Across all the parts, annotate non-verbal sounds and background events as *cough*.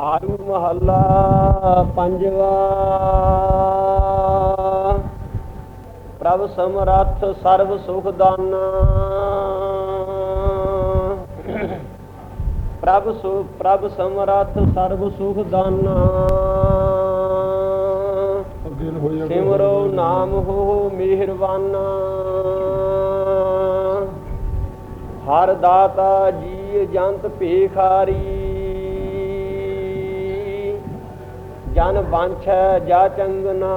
ਆਰੂ ਮਹੱਲਾ ਪੰਜਵਾ। ਪ੍ਰਭ ਸਮਰੱਥ ਸਰਬ ਸੁਖ ਦਾਨਾ। ਪ੍ਰਭ ਸੁ ਪ੍ਰਭ ਸਮਰੱਥ ਸਰਬ ਸੁਖ ਦਾਨਾ। ਸਿਮਰੋ ਨਾਮ ਹੋ ਮਿਹਰਬਾਨਾ। ਹਰ ਦਾਤਾ ਜੀ ਜੰਤ ਭੇਖਾਰੀ। ਜਨ ਬਾਂਛੈ ਜਾ ਚੰਗਨਾ।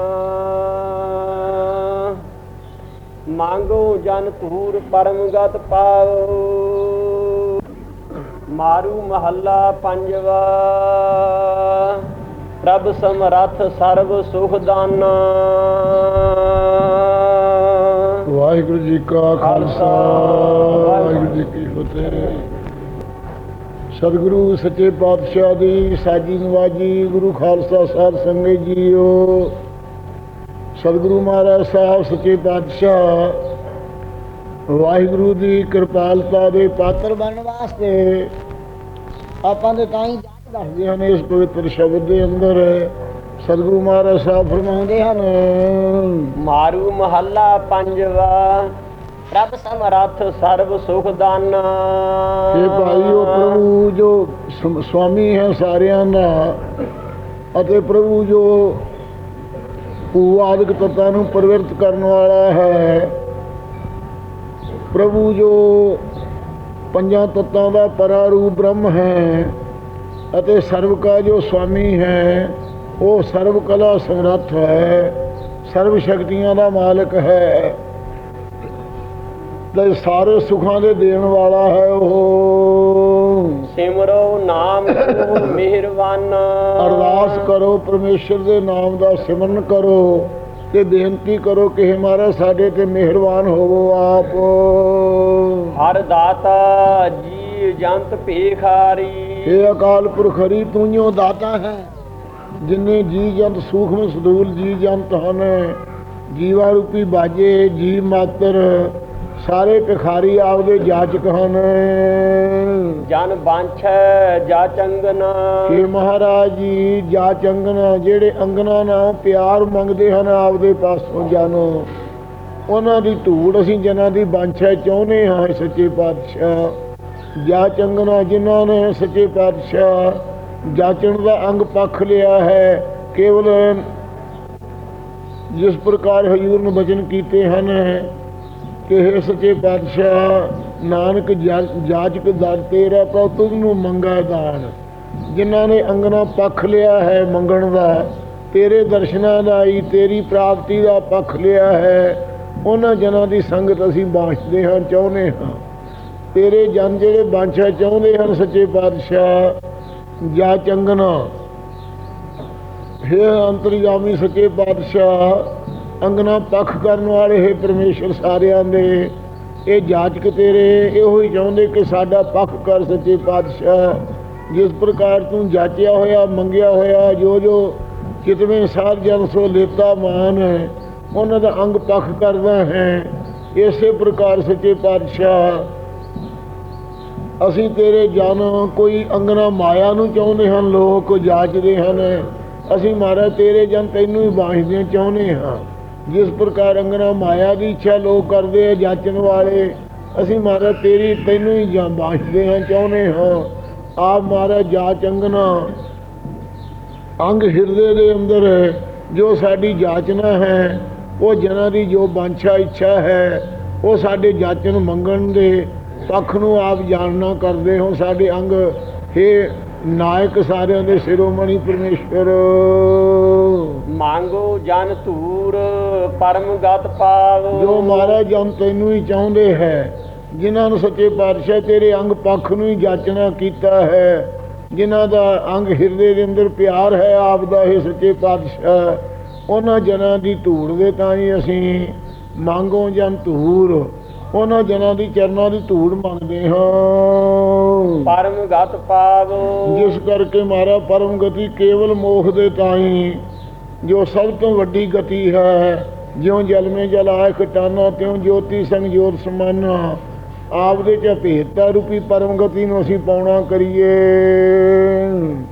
ਮੰਗੋ ਜਨ ਧੂਰ ਪਰਮਗਤ ਪਾਓ। ਮਾਰੂ ਮਹੱਲਾ ਪੰਜਵਾ। ਪ੍ਰਭ ਸਮਰੱਥ ਸਰਬ ਸੁਖ ਦਾਨਾ। ਵਾਹਿਗੁਰੂ ਜੀ ਕਾ ਖਾਲਸਾ। ਵਾਹਿਗੁਰੂ ਜੀ ਕੀ ਫਤਿਹ। ਸਤਿਗੁਰੂ, ਸੱਚੇ ਪਾਤਸ਼ਾਹ ਦੀ ਸਾਜੀ ਨਵਾਜੀ, ਗੁਰੂ ਖਾਲਸਾ ਸਾਹਿਬ ਸੰਗਤ ਜੀਓ। ਸਤਿਗੁਰੂ ਮਹਾਰਾਜ ਸਾਹਿਬ, ਸੱਚੇ ਪਾਤਸ਼ਾਹ, ਵਾਹਿਗੁਰੂ ਦੀ ਕਿਰਪਾਲਤਾ ਦੇ ਪਾਤਰ ਬਣਨ ਵਾਸਤੇ ਆਪਾਂ ਦੇ ਤਾਂ ਹੀ ਜਾਣ ਦੱਸਦੇ ਹਨ, ਇਸ ਪਵਿੱਤਰ ਸ਼ਬਦ ਦੇ ਅੰਦਰ। ਸਤਿਗੁਰੂ ਮਹਾਰਾਜ ਸਾਹਿਬ ਫਰਮਾਉਂਦੇ ਹਨ, ਮਾਰੂ ਮਹੱਲਾ ਪੰਜਵਾ ਪ੍ਰਭ ਸਮਰੱਥ ਸਰਬ ਸੁਖ ਦਾਨਾ ਇਹ ਭਾਈ ਉਹ ਪ੍ਰਭੂ ਜੋ ਸਮ- ਸੁਆਮੀ ਹੈ ਸਾਰਿਆਂ ਦਾ, ਅਤੇ ਪ੍ਰਭੂ ਜੋ ਭੂਆਦਿਕ ਤੱਤਾਂ ਨੂੰ ਪਰਿਵਰਤ ਕਰਨ ਵਾਲਾ ਹੈ, ਪ੍ਰਭੂ ਜੋ ਪੰਜਾਂ ਤੱਤਾਂ ਦਾ ਪਰਾਰੂਪ ਬ੍ਰਹਮ ਹੈ, ਅਤੇ ਸਰਵ ਕਾ ਜੋ ਸੁਆਮੀ ਹੈ, ਉਹ ਸਰਵ ਕਲਾ ਸਮਰੱਥ ਹੈ, ਸਰਵ ਸ਼ਕਤੀਆਂ ਦਾ ਮਾਲਕ ਹੈ। ਤੇ ਸਾਰੇ ਸੁਖਾਂ ਦੇ ਦੇਣ ਵਾਲਾ ਹੈ ਉਹ। ਸਿਮਰੋ ਨਾਮ ਹੋ *coughs* ਮਿਹਰਬਾਨਾ। ਅਰਦਾਸ ਕਰੋ ਪਰਮੇਸ਼ਰ ਦੇ ਨਾਮ ਦਾ ਸਿਮਰਨ ਕਰੋ ਤੇ ਬੇਨਤੀ ਕਰੋ ਕਿ ਹੇ ਮਹਾਰਾਜ ਸਾਡੇ ਤੇ ਮਿਹਰਬਾਨ ਹੋਵੋ ਆਪ। ਹਰ ਦਾਤਾ ਜੀ ਜੰਤ ਭੇਖਾਰੀ। ਇਹ ਅਕਾਲ ਪੁਰਖ ਹਰੀ ਤੂੰ ਹੀ ਉਹ ਦਾਤਾ ਹੈ। ਜਿਨੇ ਜੀ ਜੰਤ ਸੂਖਮ ਸਦੂਲ ਜੀ ਜੰਤ ਹਨ ਜੀਵਾ ਰੂਪੀ ਬਾਜੇ ਜੀ ਮਾਤਰ। ਸਾਰੇ ਭਿਖਾਰੀ ਆਪਦੇ ਜਾਚਕ ਹਨ। ਜਨ ਬਾਂਛੈ ਜਾ ਚੰਗਨਾ ਕਿ ਮਹਾਰਾਜ ਜੀ ਜਾ ਚੰਗਨਾ ਜਿਹੜੇ ਅੰਗਨਾ ਨਾਲ ਪਿਆਰ ਮੰਗਦੇ ਹਨ ਆਪਦੇ ਪਾਸੋਂ ਜਾਨੋ ਉਹਨਾਂ ਦੀ ਧੂੜ ਅਸੀਂ ਜਨਾਂ ਦੀ ਬਾਂਛਾ ਚਾਹੁੰਦੇ ਹਾਂ ਸੱਚੇ ਪਾਤਸ਼ਾਹ। ਜਾ ਚੰਗਨਾ ਜਿਨ੍ਹਾਂ ਨੇ ਸੱਚੇ ਪਾਤਸ਼ਾਹ ਜਾਚਣ ਦਾ ਅੰਗ ਪੱਖ ਲਿਆ ਹੈ ਕੇਵਲ ਜਿਸ ਪ੍ਰਕਾਰ ਹਜੂਰ ਨੂੰ ਬਚਨ ਕੀਤੇ ਹਨ ਕਿ ਇਹ ਸੱਚੇ ਪਾਤਸ਼ਾਹ, ਨਾਨਕ ਜਾ- ਜਾਚਕ ਦਰ ਤੇਰਾ ਪ੍ਰਭ ਤੁਧ ਨੂੰ ਮੰਗਾ ਦਾਨ। ਜਿਨ੍ਹਾਂ ਨੇ ਅੰਗਨਾ ਪੱਖ ਲਿਆ ਹੈ ਮੰਗਣ ਦਾ, ਤੇਰੇ ਦਰਸ਼ਨਾਂ ਦਾ ਹੀ, ਤੇਰੀ ਪ੍ਰਾਪਤੀ ਦਾ ਪੱਖ ਲਿਆ ਹੈ। ਉਹਨਾਂ ਜਨਾਂ ਦੀ ਸੰਗਤ ਅਸੀਂ ਬਾਂਛਦੇ ਹਾਂ, ਚਾਹੁੰਦੇ ਹਾਂ। ਤੇਰੇ ਜਨ ਜਿਹੜੇ ਬਾਂਛਾ ਚਾਹੁੰਦੇ ਹਨ, ਸੱਚੇ ਪਾਤਸ਼ਾਹ, ਜਾ ਚੰਗਨਾ। ਹੈ ਅੰਤਰਜਾਮੀ ਸੱਚੇ ਪਾਤਸ਼ਾਹ ਅੰਗਨਾ ਪੱਖ ਕਰਨ ਵਾਲੇ ਹੈ ਪਰਮੇਸ਼ਰ ਸਾਰਿਆਂ ਦੇ। ਇਹ ਜਾਚਕ ਤੇਰੇ, ਇਹੋ ਹੀ ਚਾਹੁੰਦੇ ਕਿ ਸਾਡਾ ਪੱਖ ਕਰ ਸੱਚੇ ਪਾਤਸ਼ਾਹ। ਜਿਸ ਪ੍ਰਕਾਰ ਤੂੰ ਜਾਚਿਆ ਹੋਇਆ, ਮੰਗਿਆ ਹੋਇਆ ਜੋ ਜੋ ਕਿਤਵੇਂ ਸਾਧ ਜਨ ਸੋ ਲੇਤਾ ਮਾਨ ਹੈ, ਉਹਨਾਂ ਦਾ ਅੰਗ ਪੱਖ ਕਰਦਾ ਹੈ। ਇਸੇ ਪ੍ਰਕਾਰ ਸੱਚੇ ਪਾਤਸ਼ਾਹ, ਅਸੀਂ ਤੇਰੇ ਜਨ ਕੋਈ ਅੰਗਨਾ ਮਾਇਆ ਨੂੰ ਚਾਹੁੰਦੇ ਹਨ, ਲੋਕ ਜਾਚਦੇ ਹਨ। ਅਸੀਂ ਮਹਾਰਾਜ ਤੇਰੇ ਜਨ ਤੈਨੂੰ ਹੀ ਬਾਂਝਦੇ ਚਾਹੁੰਦੇ ਹਾਂ। ਜਿਸ ਪ੍ਰਕਾਰ ਅੰਗਨਾ ਮਾਇਆ ਦੀ ਇੱਛਾ ਲੋਕ ਕਰਦੇ ਆ, ਜਾਚਣ ਵਾਲੇ, ਅਸੀਂ ਮਹਾਰਾਜ ਤੇਰੀ ਤੈਨੂੰ ਹੀ ਜਾਂ ਬਾਂਝਦੇ ਹਾਂ, ਚਾਹੁੰਦੇ ਹਾਂ। ਆਪ ਮਹਾਰਾਜ ਜਾਚ ਅੰਗਨਾ, ਅੰਗ ਹਿਰਦੇ ਦੇ ਅੰਦਰ ਜੋ ਸਾਡੀ ਜਾਚਨਾ ਹੈ, ਉਹ ਜਨਾਂ ਦੀ ਜੋ ਬਾਂਛਾ ਇੱਛਾ ਹੈ, ਉਹ ਸਾਡੇ ਜਾਚਨ ਮੰਗਣ ਦੇ ਪੱਖ ਨੂੰ ਆਪ ਜਾਣਨਾ ਕਰਦੇ ਹੋ। ਸਾਡੇ ਅੰਗ, ਹੈ ਨਾਇਕ ਸਾਰਿਆਂ ਦੇ ਸਿਰੋਮਣੀ ਪਰਮੇਸ਼ਵਰ। ਮੰਗੋ ਜਨ ਧੂਰ। ਪਰਮਗਤ ਪਾਵੋ। ਜੋ ਮਹਾਰਾਜ ਜਨ ਤੈਨੂੰ ਹੀ ਚਾਹੁੰਦੇ ਹੈ ਜਿਨ੍ਹਾਂ ਨੂੰ ਸੱਚੇ ਪਾਤਸ਼ਾਹ ਤੇਰੇ ਅੰਗ ਪੱਖ ਨੂੰ ਹੀ ਜਾਚਨਾ ਕੀਤਾ ਹੈ ਜਿਨ੍ਹਾਂ ਦਾ ਅੰਗ ਹਿਰਦੇ ਦੇ ਅੰਦਰ ਪਿਆਰ ਹੈ ਆਪ ਦਾ ਇਹ ਸੱਚੇ ਪਾਤਸ਼ਾਹ ਉਹਨਾਂ ਜਨਾਂ ਦੀ ਧੂੜ ਦੇ ਤਾਂ ਹੀ ਅਸੀਂ ਮੰਗੋ ਜਨ ਧੂਰ ਉਹਨਾਂ ਜਨਾਂ ਦੀ ਚਰਨਾਂ ਦੀ ਧੂੜ ਮੰਗਦੇ ਹਾਂ। ਪਰਮਗਤ ਪਾਵੋ। ਜਿਸ ਕਰਕੇ ਮਾਰਾ ਪਰਮ ਗਤੀ ਕੇਵਲ ਮੋਖ ਦੇ ਤਾਈ ਜੋ ਸਭ ਤੋਂ ਵੱਡੀ ਗਤੀ ਹੈ ਜਿਉ ਜਲ ਮੇ ਜਲ ਆਇ ਖਟਾਨਾ ਤਿਉ ਜੋਤੀ ਸੰਗ ਜੋਤ ਸਮਾਨਾ। ਆਪਦੇ ਚ ਭੇਦਤਾ ਰੂਪੀ ਪਰਮ ਗਤੀ ਨੂੰ ਅਸੀਂ ਪਾਉਣਾ ਕਰੀਏ।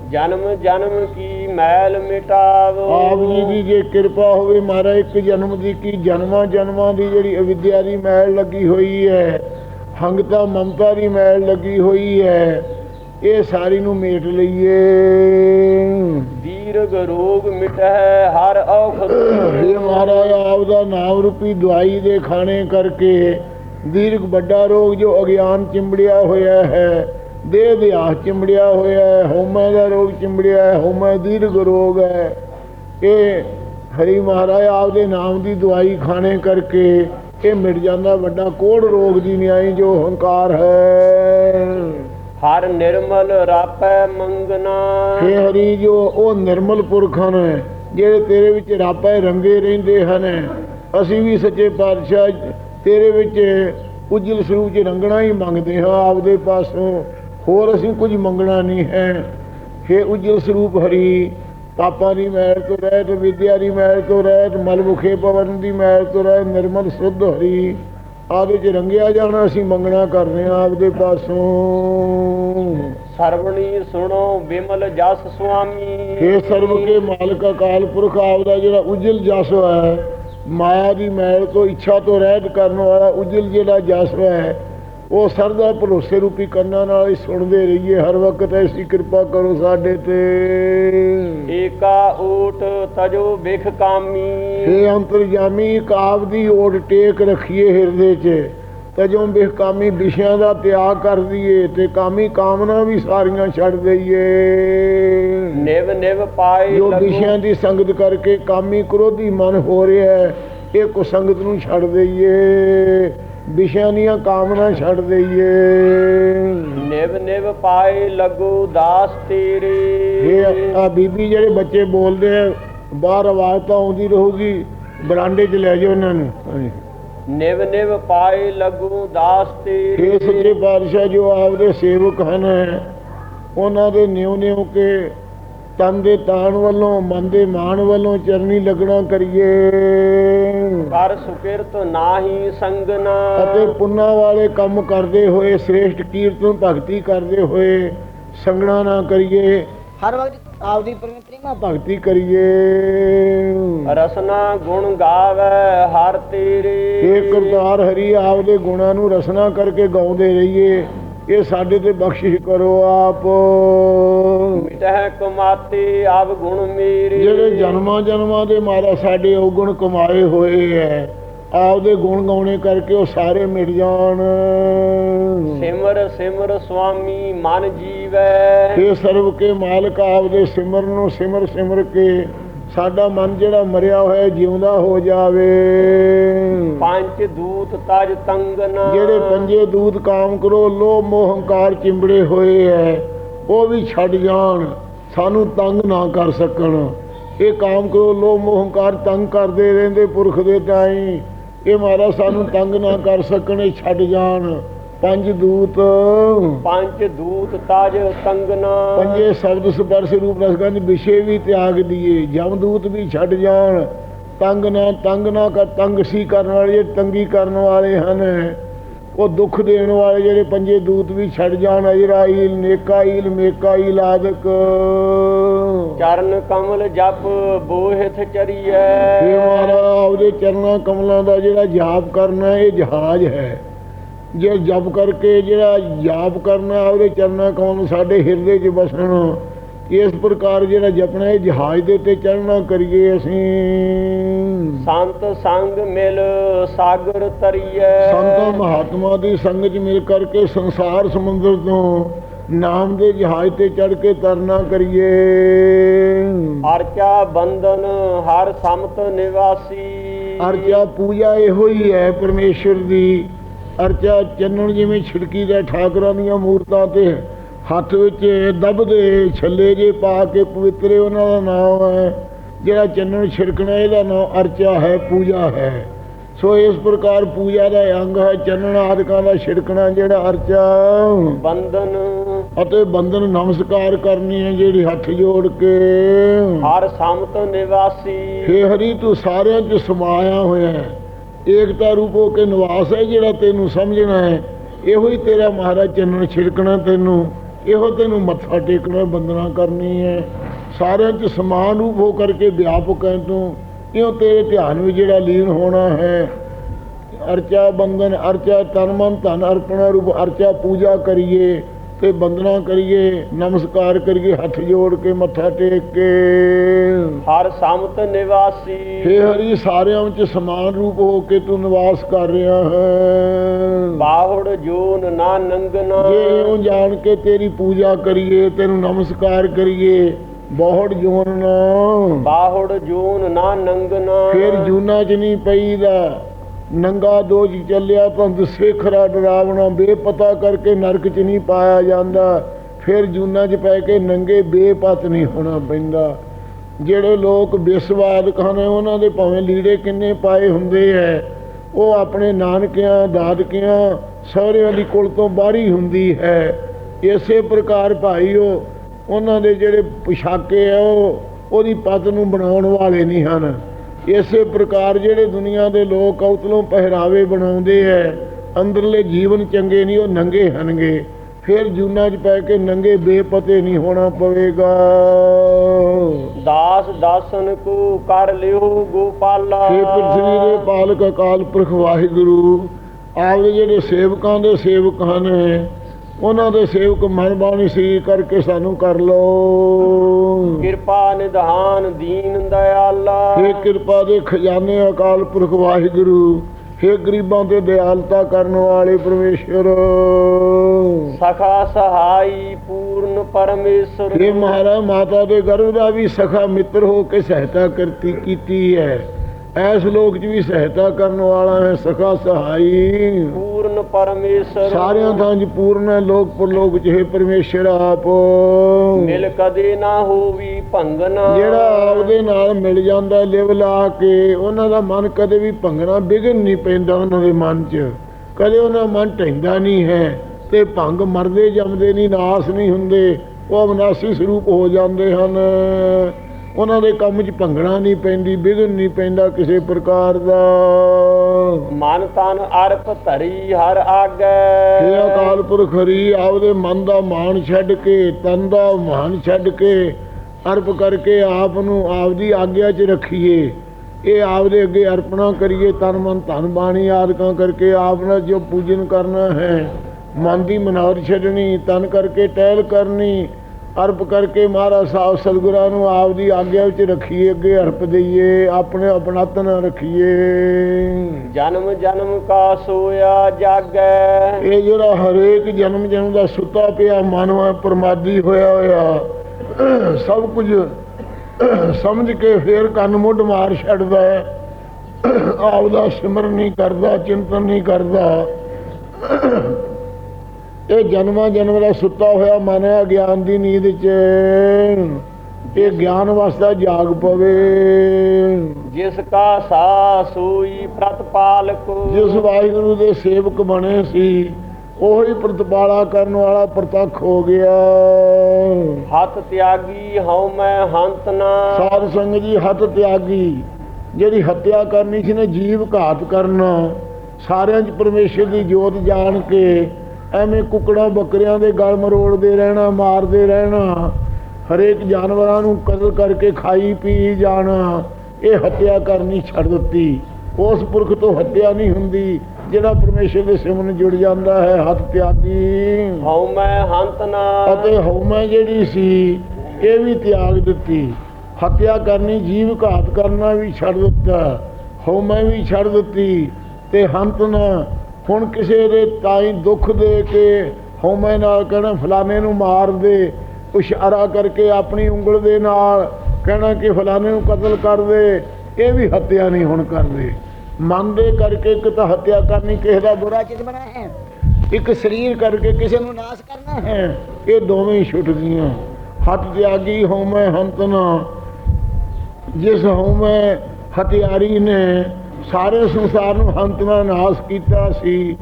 ਜਨਮ ਜਨਮ ਕੀ ਮੈਲ ਮਿਟਾਵੋ? ਆਪ ਜੀ ਦੀ ਜੇ ਕਿਰਪਾ ਹੋਵੇ ਮਹਾਰਾਜ ਇੱਕ ਜਨਮ ਦੀ ਕੀ ਜਨਮਾਂ ਜਨਮਾਂ ਦੀ ਜਿਹੜੀ ਅਵਿਦਿਆ ਦੀ ਮੈਲ ਲੱਗੀ ਹੋਈ ਹੈ। ਹੰਗਤਾ ਮਮਤਾ ਦੀ ਮੈਲ ਲੱਗੀ ਹੋਈ ਹੈ। ਇਹ ਸਾਰੀ ਨੂੰ ਮੇਟ ਲਈਏ। ਦੀਰਘ ਰੋਗ ਮਿਟੈ ਹਰ ਔਖਦ ਇਹ ਮਹਾਰਾਜ ਆਪ ਦਾ ਨਾਮ ਰੂਪੀ ਦਵਾਈ ਦੇ ਖਾਣੇ ਕਰਕੇ ਦੀਰਘ ਵੱਡਾ ਰੋਗ ਜੋ ਅਗਿਆਨ ਚਿੰਬੜਿਆ ਹੋਇਆ ਹੈ ਦੇਹ ਦਿਆਹ ਚਿੰਬੜਿਆ ਹੋਇਆ ਹੈ ਹਉਮੈ ਦਾ ਰੋਗ ਚਿੰਬੜਿਆ ਹੈ ਹਉਮੈ ਦੀਰਘ ਰੋਗ ਹੈ। ਇਹ ਹਰੀ ਮਹਾਰਾਜ ਆਪ ਦੇ ਨਾਮ ਦੀ ਦਵਾਈ ਖਾਣੇ ਕਰਕੇ ਇਹ ਮਿਟ ਜਾਂਦਾ ਵੱਡਾ ਕੋੜ ਰੋਗ ਦੀ ਨਿਆਈ ਜੋ ਹੰਕਾਰ ਹੈ। ਹਰ ਨਿਰਮਲ ਰਾਪੈ ਮੰਗਨਾ। ਹੇ ਹਰੀ ਜੋ ਉਹ ਨਿਰਮਲ ਪੁਰਖ ਹਨ, ਜਿਹੜੇ ਤੇਰੇ ਵਿੱਚ ਰਾਪੇ ਰੰਗੇ ਰਹਿੰਦੇ ਹਨ। ਅਸੀਂ ਵੀ ਸੱਚੇ ਪਾਤਸ਼ਾਹ ਤੇਰੇ ਵਿੱਚ ਉਜਲ ਸਰੂਪ ਚ ਰੰਗਣਾ ਹੀ ਮੰਗਦੇ ਹਾਂ ਆਪਦੇ ਪਾਸੋਂ। ਹੋਰ ਅਸੀਂ ਕੁਝ ਮੰਗਣਾ ਨਹੀਂ ਹੈ। ਹੇ ਉਜਲ ਸਰੂਪ ਹਰੀ, ਪਾਪਾਂ ਦੀ ਮੈਲ ਤੋਂ ਰਹਿਤ, ਵਿਦਿਆ ਦੀ ਮੈਲ ਤੋਂ ਰਹਿਤ, ਮਲਮੁਖੇ ਪਵਨ ਦੀ ਮੈਲ ਤੋਂ ਰਹਿਤ, ਨਿਰਮਲ ਸੁੱਧ ਹਰੀ। ਆਦੇ ਚ ਰੰਗਿਆ ਜਾਣਾ ਅਸੀਂ ਮੰਗਣਾ ਕਰਦੇ ਹਾਂ ਆਪਦੇ ਪਾਸੋਂ। ਸਰਵਣੀ ਸੁਣੋ ਬਿਮਲ ਜਸ ਸੁਆਮੀ। ਹੇ ਸਰਬ ਕੇ ਮਾਲਕ ਅਕਾਲ ਪੁਰਖ ਆਪ ਦਾ ਜਿਹੜਾ ਉਜਲ ਜਸ ਹੈ ਮਾਇਆ ਦੀ ਮੈਲ ਤੋਂ ਇੱਛਾ ਤੋਂ ਰਹਿਤ ਕਰਨ ਵਾਲਾ ਉਜਲ ਜਿਹੜਾ ਜਸ ਹੈ ਉਹ ਸਰਦਾ ਭਰੋਸੇ ਰੂਪੀ ਕੰਨਾਂ ਨਾਲ ਹੀ ਸੁਣਦੇ ਰਹੀਏ। ਹਰ ਵਕਤ ਐਸੀ ਕਿਰਪਾ ਕਰੋ ਸਾਡੇ ਤੇ। ਏਕਾ ਓਟ ਤਜੋ ਬਿਖ ਕਾਮੀ। ਹੇ ਅੰਤਰਜਾਮੀ ਕਾਬ ਦੀ ਓਟ ਟੇਕ ਰੱਖੀਏ ਹਿਰਦੇ 'ਚ। ਤਜੋਂ ਬੇਕਾਮੀ ਵਿਸ਼ਿਆਂ ਦਾ ਤਿਆਗ ਕਰ ਦਈਏ ਤੇ ਕਾਮੀ ਕਾਮਨਾ ਵੀ ਸਾਰੀਆਂ ਛੱਡ ਦਈਏ। ਨਿਵ ਨਿਵ ਪਾਏ ਜੋ ਵਿਸ਼ਿਆਂ ਦੀ ਸੰਗਤ ਕਰਕੇ ਕਾਮੀ ਕ੍ਰੋਧੀ ਮਨ ਹੋ ਰਿਹਾ ਹੈ ਇਹ ਕੁਸੰਗਤ ਨੂੰ ਛੱਡ ਦਈਏ। ਵਿਸ਼ਿਆਂ ਦੀਆਂ ਕਾਮਨਾ ਛੱਡ ਦਈਏ। ਨਿਵ ਨਿਵ ਪਾਏ ਲਗੋ ਦਾਸ ਤੇਰੇ। ਇਹ ਆ ਬੀਬੀ ਜਿਹੜੇ ਬੱਚੇ ਬੋਲਦੇ ਆ ਬਾਹਰ ਆਵਾਜ਼ ਤਾਂ ਆਉਂਦੀ ਰਹੂਗੀ ਬਰਾਂਡੇ 'ਚ ਲੈ ਜਾਓ ਉਹਨਾਂ ਨੂੰ। ਹਾਂਜੀ। ਨਿਵ ਨਿਵ ਪਾਏ ਲਗੋ ਦਾਸ ਤੇਰੇ। ਇਹ ਸੱਚੇ ਪਾਤਸ਼ਾਹ ਜੋ ਆਪਦੇ ਸੇਵਕ ਹਨ ਉਹਨਾਂ ਦੇ ਨਿਉ ਨਿਉ ਕੇ ਤਨ ਦੇ ਤਾਣ ਵੱਲੋਂ ਮਨ ਦੇ ਮਾਣ ਵੱਲੋਂ ਚਰਨੀ ਲੱਗਣਾ ਕਰੀਏ। ਕਰ ਸੁਕਿਰਤ ਨਾਹੀ ਸੰਗਨਾ ਅਤੇ ਪੁੰਨਾ ਵਾਲੇ ਕੰਮ ਕਰਦੇ ਹੋਏ ਸ੍ਰੇਸ਼ਟ ਕੀਰਤਨ ਭਗਤੀ ਕਰਦੇ ਹੋਏ ਸੰਗਣਾ ਨਾ ਕਰੀਏ। ਹਰ ਵਕਤ ਆਪਦੀ ਪਰਮੇਸ਼ਰੀ ਮਾ ਭਗਤੀ ਕਰੀਏ। ਰਸਨਾ ਗੁਣ ਗਾਵੇ ਹਰ ਤੇਰੇ। ਇਹ ਕਰਤਾਰ ਹਰੀ ਆਪਦੇ ਗੁਣਾਂ ਨੂੰ ਰਸਨਾ ਕਰਕੇ ਗਾਉਂਦੇ ਰਹੀਏ। ਇਹ ਸਾਡੇ ਤੇ ਬਖਸ਼ਿਸ਼ ਕਰੋ ਆਪ। ਮਿਟਹਿ ਕਮਾਤੇ ਆਪ ਗੁਣ ਮੇਰੇ। ਜਿਹੜੇ ਜਨਮਾਂ ਜਨਮਾਂ ਦੇ ਮਾਰਾ ਸਾਡੇ ਔਗੁਣ ਕਮਾਏ ਹੋਏ ਐ ਆਪਦੇ ਗੁਣ ਗਾਉਣੇ ਕਰਕੇ ਉਹ ਸਾਰੇ ਮਿਟ ਜਾਣ। ਸਿਮਰ ਸਿਮਰ ਸੁਆਮੀ ਮਨ ਜੀਵੈ। ਇਹ ਸਰਬ ਕੇ ਮਾਲਕ ਆਪਦੇ ਸਿਮਰਨ ਨੂੰ ਸਿਮਰ ਸਿਮਰ ਕੇ ਸਾਡਾ ਮਨ ਜਿਹੜਾ ਮਰਿਆ ਹੋਇਆ ਜਿਉਂਦਾ ਹੋ ਜਾਵੇ। ਪੰਜ ਦੂਤ ਤਜ ਤੰਗਨਾ। ਜਿਹੜੇ ਪੰਜੇ ਦੂਤ ਕਾਮ ਕਰੋ ਲੋਭ ਮੋਹ ਹੰਕਾਰ ਚਿੰਬੜੇ ਹੋਏ ਐ ਉਹ ਵੀ ਛੱਡ ਜਾਣ। ਸਾਨੂੰ ਤੰਗ ਨਾ ਕਰ ਸਕਣ। ਇਹ ਕਾਮ ਕਰੋ ਲੋਭ ਮੋਹ ਹੰਕਾਰ ਤੰਗ ਕਰਦੇ ਰਹਿੰਦੇ ਪੁਰਖ ਦੇ ਤਾਈ। ਇਹ ਮਾਰਾ ਸਾਨੂੰ ਤੰਗ ਨਾ ਕਰ ਸਕਣ ਇਹ ਛੱਡ ਜਾਣ। ਪੰਜ ਦੂਤ। ਪੰਜ ਦੂਤ ਤਜ ਤੰਗਨਾ ਪੰਜੇ ਸ਼ਬਦ ਸਪਰਸ਼ ਰੂਪ ਰਸਗੰਧ ਵਿਸ਼ੇ ਵੀ ਤਿਆਗ ਦੀਏ। ਜਮਦੂਤ ਵੀ ਛੱਡ ਜਾਣ। ਤੰਗ ਨਾ ਤੰਗ ਨਾ ਕਰ ਤੰਗ ਸੀ ਕਰਨ ਵਾਲੇ ਤੰਗੀ ਕਰਨ ਵਾਲੇ ਹਨ। ਉਹ ਦੁੱਖ ਦੇਣ ਵਾਲੇ ਜਿਹੜੇ ਪੰਜੇ ਦੂਤ ਵੀ ਛੱਡ ਜਾਣ। ਅਜਰਾਈਲ ਨੇਕਾਈਲ ਮੇਕਾਈਲ ਆਦਿਕ। ਚਰਨ ਕਮਲ ਜਪ ਬੋਹਿਥ ਚਰੀਐ। ਇਹ ਮਹਾਰਾਜ ਆਪਦੇ ਚਰਨਾਂ ਕਮਲਾਂ ਦਾ ਜਿਹੜਾ ਜਾਪ ਕਰਨਾ ਇਹ ਜਹਾਜ਼ ਹੈ। ਜੇ ਜਪ ਕਰਕੇ ਜਿਹੜਾ ਜਾਪ ਕਰਨਾ ਉਹਦੇ ਚਰਨਾਂ ਨੂੰ ਸਾਡੇ ਹਿਰਦੇ 'ਚ ਵਸਣ ਇਸ ਪ੍ਰਕਾਰ ਜਿਹੜਾ ਜਪਣਾ ਇਹ ਜਹਾਜ਼ ਦੇ ਉੱਤੇ ਚੜਨਾ ਕਰੀਏ ਅਸੀਂ। ਸੰਤ ਸੰਗ ਮਿਲ ਸਾਗਰ ਤਰੀਐ ਸੰਤਾਂ ਮਹਾਤਮਾ ਦੀ ਸੰਗ 'ਚ ਮਿਲ ਕਰਕੇ ਸੰਸਾਰ ਸਮੁੰਦਰ ਤੋਂ ਨਾਮ ਦੇ ਜਹਾਜ਼ ਤੇ ਚੜ ਕੇ ਤਰਨਾ ਕਰੀਏ। ਅਰਚਾ ਬੰਦਨ ਹਰ ਸਮਤ ਨਿਵਾਸੀ। ਅਰਚਾ ਪੂਜਾ ਇਹੋ ਹੀ ਹੈ ਪਰਮੇਸ਼ਰ ਦੀ। ਅਰਚਾ ਚੰਨਣ ਜਿਵੇਂ ਛਿੜਕੀ ਦਾ ਠਾਕਰਾਂ ਦੀਆਂ ਮੂਰਤਾਂ ਤੇ ਹੱਥ ਵਿੱਚ ਦਬਦੇ ਛੱਲੇ ਜੇ ਪਾ ਕੇ ਪਵਿੱਤਰੇ ਉਹਨਾਂ ਦਾ ਨਾਮ ਹੈ। ਜਿਹੜਾ ਚੰਨਣ ਛਿੜਕਣਾ ਇਹਦਾ ਨਾਮ ਅਰਚਾ ਹੈ ਪੂਜਾ ਹੈ। ਸੋ ਇਸ ਪ੍ਰਕਾਰ ਪੂਜਾ ਦਾ ਅੰਗ ਹੈ ਚੰਨਣ ਆਦਿਕਾਂ ਦਾ ਛਿੜਕਣਾ ਜਿਹੜਾ ਅਰਚਾ ਬੰਦਨ ਅਤੇ ਬੰਦਨ ਨਮਸਕਾਰ ਕਰਨੀ ਹੈ ਜਿਹੜੀ ਹੱਥ ਜੋੜ ਕੇ। ਹਰ ਸਮਤ ਨਿਵਾਸੀ। ਹੇ ਹਰੀ ਤੂੰ ਸਾਰਿਆਂ 'ਚ ਸਮਾਇਆ ਹੋਇਆ ਹੈ। ਏਕਤਾ ਰੂਪ ਹੋ ਕੇ ਨਿਵਾਸ ਹੈ ਜਿਹੜਾ ਤੈਨੂੰ ਸਮਝਣਾ ਹੈ। ਇਹੋ ਹੀ ਤੇਰਾ ਮਹਾਰਾਜ ਚੰਨਣ ਛਿੜਕਣਾ ਤੈਨੂੰ। ਇਹੋ ਤੈਨੂੰ ਮੱਥਾ ਟੇਕਣਾ ਬੰਦਨਾ ਕਰਨੀ ਹੈ। ਸਾਰਿਆਂ 'ਚ ਸਮਾਨ ਰੂਪ ਹੋ ਕਰਕੇ ਵਿਆਪਕ ਹੈ ਤੂੰ। ਇਉਂ ਤੇਰੇ ਧਿਆਨ ਵਿੱਚ ਜਿਹੜਾ ਲੀਨ ਹੋਣਾ ਹੈ, ਅਰਚਾ ਬੰਦਨ ਅਰਚਾ ਤਨ ਮਨ, ਧਨ ਅਰਪਣਾ ਰੂਪ, ਅਰਚਾ ਪੂਜਾ ਕਰੀਏ। ਤੇ ਬੰਦਨਾ ਕਰੀਏ ਨਮਸਕਾਰ ਕਰੀਏ ਹੱਥ ਜੋੜ ਕੇ ਮੱਥਾ ਟੇਕ ਕੇ। ਹਰ ਸਮਤ ਨਿਵਾਸੀ। ਹੇ ਹਰੀ ਸਾਰਿਆਂ ਵਿੱਚ ਸਮਾਨ ਰੂਪ ਹੋ ਕੇ ਤੂੰ ਨਿਵਾਸ ਕਰ ਰਿਹਾ ਹੈ। ਬਾਹੁੜ ਜੋਨ ਨਾ ਨੰਗਨਾ ਜੇ ਇਉਂ ਜਾਣ ਕੇ ਤੇਰੀ ਪੂਜਾ ਕਰੀਏ ਤੈਨੂੰ ਨਮਸਕਾਰ ਕਰੀਏ ਬਹੁਤ ਜੋਨ ਨਾ। ਬਾਹੁੜ ਜੋਨ ਨਾ ਨੰਗਨਾ ਫਿਰ ਜੂਨਾ ਚ ਨਹੀਂ ਪਈਦਾ। ਨੰਗਾ ਦੋਜ ਚੱਲਿਆ ਤਾਂ ਸੇਖਰਾ ਡਰਾਵਣਾ, ਬੇਪਤਾ ਕਰਕੇ ਨਰਕ ਚ ਨਹੀਂ ਪਾਇਆ ਜਾਂਦਾ। ਫਿਰ ਜੂਨਾ ਚ ਪੈ ਕੇ ਨੰਗੇ ਬੇਪਤ ਨਹੀਂ ਹੋਣਾ ਪੈਂਦਾ। ਜਿਹੜੇ ਲੋਕ ਬਿਸਵਾਦ ਖਾਨੇ ਉਹਨਾਂ ਦੇ ਭਾਵੇਂ ਲੀੜੇ ਕਿੰਨੇ ਪਾਏ ਹੁੰਦੇ ਐ, ਉਹ ਆਪਣੇ ਨਾਨਕਿਆਂ, ਦਾਦਕਿਆਂ ਸਹੁਰਿਆਂ ਦੀ ਕੁਲ ਤੋਂ ਬਾਹਰੀ ਹੁੰਦੀ ਹੈ। ਇਸੇ ਪ੍ਰਕਾਰ ਭਾਈਓ, ਉਹਨਾਂ ਦੇ ਜਿਹੜੇ ਪੁਸ਼ਾਕੇ ਆ ਉਹ ਉਹਦੀ ਪਤ ਨੂੰ ਬਣਾਉਣ ਵਾਲੇ ਨਹੀਂ ਹਨ। ਇਸੇ ਪ੍ਰਕਾਰ ਜਿਹੜੇ ਦੁਨੀਆ ਦੇ ਲੋਕ ਉਤਲੋਂ ਪਹਿਰਾਵੇ ਬਣਾਉਂਦੇ ਐ ਅੰਦਰਲੇ ਜੀਵਨ ਚੰਗੇ ਨਹੀਂ ਉਹ ਨੰਗੇ ਹਨਗੇ। ਫਿਰ ਜੂਨਾ 'ਚ ਪੈ ਕੇ ਨੰਗੇ ਬੇਪਤੇ ਨਹੀਂ ਹੋਣਾ ਪਵੇਗਾ। ਦਾਸ ਦਾਸਨ ਕੋ ਕਰ ਲਿਓ ਗੋਪਾਲਾ। ਇਹ ਪ੍ਰਿਥਵੀ ਦੇ ਪਾਲਕ ਅਕਾਲ ਪੁਰਖ ਵਾਹਿਗੁਰੂ ਆਪਦੇ ਜਿਹੜੇ ਸੇਵਕਾਂ ਦੇ ਸੇਵਕ ਹਨ ਉਹਨਾਂ ਦੇ ਸੇਵਕ ਮਨਬਾਣੀ ਸੀ ਕਰਕੇ ਸਾਨੂੰ ਕਰ ਲੋ ਕਿਰਪਾ ਨਿਧਾਨ ਦੀਨ ਦਇਆਲਾ। ਇਹ ਕਿਰਪਾ ਦੇ ਖਜ਼ਾਨੇ ਅਕਾਲ ਪੁਰਖ ਵਾਹਿਗੁਰੂ ਹੇ ਗਰੀਬਾਂ ਤੇ ਦਿਆਲਤਾ ਕਰਨ ਵਾਲੇ ਪਰਮੇਸ਼ਰ ਸਖਾ ਸਹਾਈ ਪੂਰਨ ਪਰਮੇਸ਼ਰ ਇਹ ਮਹਾਰਾ ਮਾਤਾ ਦੇ ਗਰਭ ਦਾ ਵੀ ਸਖਾ ਮਿੱਤਰ ਹੋ ਕੇ ਸਹਾਇਤਾ ਕਰਤੀ ਕੀਤੀ ਹੈ। ਐਸ ਲੋਕ ਚ ਵੀ ਸਹਾਇਤਾ ਕਰਨ ਵਾਲਾ ਹੈ ਸਖਾ ਸਹਾਈ। ਪਰਮੇਸ਼ਰ ਸਾਰਿਆਂ ਥਾਂ 'ਚ ਪੂਰਨ ਹੈ ਲੋਕ ਪਰਲੋਕ 'ਚ ਹੈ ਪਰਮੇਸ਼ਰ ਆਪ। ਮਿਲ ਕਦੇ ਨਾ ਹੋਵੀ ਭੰਗਨਾ ਜਿਹੜਾ ਆਪਦੇ ਨਾਲ ਮਿਲ ਜਾਂਦਾ ਲਿਵ ਲਾ ਕੇ ਉਹਨਾਂ ਦਾ ਮਨ ਕਦੇ ਵੀ ਭੰਗਣਾ ਵਿਗਨ ਨਹੀਂ ਪੈਂਦਾ ਉਹਨਾਂ ਦੇ ਮਨ 'ਚ। ਕਦੇ ਉਹਨਾਂ ਦਾ ਮਨ ਢਹਿੰਦਾ ਨਹੀਂ ਹੈ ਤੇ ਭੰਗ ਮਰਦੇ ਜੰਮਦੇ ਨਹੀਂ ਨਾਸ ਨਹੀਂ ਹੁੰਦੇ ਉਹ ਅਵਨਾਸੀ ਸਰੂਪ ਹੋ ਜਾਂਦੇ ਹਨ। ਉਹਨਾਂ ਦੇ ਕੰਮ 'ਚ ਭੰਗਣਾ ਨਹੀਂ ਪੈਂਦੀ ਵਿਗਨ ਨਹੀਂ ਪੈਂਦਾ ਕਿਸੇ ਪ੍ਰਕਾਰ ਦਾ। ਮਨ ਤਨ ਅਰਪ ਧਰੀ ਹਰ ਇਹ ਆਗੈ। ਅਕਾਲ ਪੁਰਖ ਹਰੀ ਆਪਦੇ ਮਨ ਦਾ ਮਾਣ ਛੱਡ ਕੇ ਤਨ ਦਾ ਮਾਣ ਛੱਡ ਕੇ ਅਰਪ ਕਰਕੇ ਆਪ ਨੂੰ ਆਪਦੀ ਆਗਿਆ 'ਚ ਰੱਖੀਏ। ਇਹ ਆਪਦੇ ਅੱਗੇ ਅਰਪਣਾ ਕਰੀਏ ਤਨ ਮਨ ਧਨ ਬਾਣੀ ਆਦਿਕਾਂ ਕਰਕੇ ਆਪ ਨਾਲ ਜੋ ਪੂਜਨ ਕਰਨਾ ਹੈ ਮਨ ਦੀ ਮਨੌਰ ਛੱਡਣੀ ਤਨ ਕਰਕੇ ਟਹਿਲ ਕਰਨੀ ਅਰਪ ਕਰਕੇ ਮਹਾਰਾਜ ਸਾਹਿਬ ਸਤਿਗੁਰਾਂ ਨੂੰ ਆਪਦੀ ਆਗਿਆ ਵਿੱਚ ਰੱਖੀਏ ਅੱਗੇ ਅਰਪ ਦਈਏ ਆਪਣੇ ਆਪਣਾਤਨ ਰੱਖੀਏ। ਜਨਮ ਜਨਮ ਕਾ ਸੋਇਆ ਜਾਗੈ। ਇਹ ਜਿਹੜਾ ਹਰੇਕ ਜਨਮ ਜਨਮ ਦਾ ਸੁੱਤਾ ਪਿਆ ਮਨ ਪ੍ਰਮਾਦੀ ਹੋਇਆ ਹੋਇਆ ਸਭ ਕੁਝ ਸਮਝ ਕੇ ਫੇਰ ਕੰਨ ਮੁੱਢ ਮਾਰ ਛੱਡਦਾ ਹੈ। ਆਪਦਾ ਸਿਮਰਨ ਨਹੀਂ ਕਰਦਾ ਚਿੰਤਨ ਨਹੀਂ ਕਰਦਾ। ਇਹ ਜਨਮਾਂ ਜਨਮ ਦਾ ਸੁੱਤਾ ਹੋਇਆ ਮਨ ਹੈ ਗਿਆਨ ਦੀ ਨੀਂਦ 'ਚ। ਇਹ ਗਿਆਨ ਵਾਸਤਾ ਜਾਗ ਪਵੇ। ਜਿਸ ਕਾ ਸਾ ਸੋਈ ਪ੍ਰਤਪਾਲਕ ਜਿਸ ਵਾਹਿਗੁਰੂ ਦੇ ਸੇਵਕ ਬਣੇ ਸੀ ਉਹੀ ਪ੍ਰਤਪਾਲਾ ਕਰਨ ਵਾਲਾ ਪ੍ਰਤੱਖ ਹੋ ਗਿਆ। ਹੱਥ ਤਿਆਗੀ ਹਉ ਮੈਂ ਹੰਤ ਨਾ। ਸਾਧ ਸੰਗਤ ਜੀ ਹੱਥ ਤਿਆਗੀ। ਜਿਹੜੀ ਹੱਤਿਆ ਕਰਨੀ ਸੀ ਨੇ ਜੀਵ ਘਾਤ ਕਰਨਾ। ਸਾਰਿਆਂ 'ਚ ਪਰਮੇਸ਼ਰ ਦੀ ਜੋਤ ਜਾਣ ਕੇ ਐਵੇਂ ਕੁਕੜਾ ਬੱਕਰਿਆਂ ਦੇ ਗਲ ਮਰੋੜਦੇ ਰਹਿਣਾ ਮਾਰਦੇ ਰਹਿਣਾ। ਹਰੇਕ ਜਾਨਵਰਾਂ ਨੂੰ ਕਤਲ ਕਰਕੇ ਖਾਈ ਪੀ ਜਾਣਾ ਇਹ ਹੱਤਿਆ ਕਰਨੀ ਛੱਡ ਦਿੱਤੀ। ਉਸ ਪੁਰਖ ਤੋਂ ਹੱਤਿਆ ਨਹੀਂ ਹੁੰਦੀ ਜਿਹੜਾ ਪਰਮੇਸ਼ਰ ਦੇ ਸਿਮਰਨ ਜੁੜ ਜਾਂਦਾ ਹੈ ਹੱਥ ਤਿਆਗੀ ਹਉ ਮੈਂ ਹੰਤ ਨਾ ਅਤੇ ਹਉਮੈ ਜਿਹੜੀ ਸੀ ਇਹ ਵੀ ਤਿਆਗ ਦਿੱਤੀ। ਹੱਤਿਆ ਕਰਨੀ ਜੀਵ ਘਾਤ ਕਰਨਾ ਵੀ ਛੱਡ ਦਿੱਤਾ। ਹਉਮੈ ਵੀ ਛੱਡ ਦਿੱਤੀ ਤੇ ਹੰਤ ਨਾ ਹੁਣ ਕਿਸੇ ਦੇ ਤਾਈ ਦੁੱਖ ਦੇ ਕੇ ਹਉਮੈ ਨਾਲ ਕਹਿਣਾ, ਫਲਾਣੇ ਨੂੰ ਮਾਰ ਦੇ ਇਸ਼ਾਰਾ ਕਰਕੇ ਆਪਣੀ ਉਂਗਲ ਦੇ ਨਾਲ ਕਹਿਣਾ ਕਿ ਫਲਾਣੇ ਨੂੰ ਕਤਲ ਕਰ ਦੇ, ਇਹ ਵੀ ਹੱਤਿਆ ਨਹੀਂ ਹੁਣ ਕਰਦੇ। ਮਨ ਦੇ ਕਰਕੇ ਇੱਕ ਤਾਂ ਹੱਤਿਆ ਕਰਨੀ ਕਿਸੇ ਦਾ ਬੁਰਾ ਚਿਤ ਬਣਾ ਹੈ, ਇੱਕ ਸਰੀਰ ਕਰਕੇ ਕਿਸੇ ਨੂੰ ਨਾਸ ਕਰਨਾ ਹੈ, ਇਹ ਦੋਵੇਂ ਹੀ ਛੁੱਟ ਗਈਆਂ। ਹੱਥ ਤਿਆਗੀ ਹਉਮੈ ਹੰਤਨਾ, ਜਿਸ ਹਉਮੈ ਹਥਿਆਰੀ ਨੇ ਸਾਰੇ ਸੰਸਾਰ ਨੂੰ ਹੰਤ ਨਾਲ ਨਾਸ ਕੀਤਾ ਸੀ।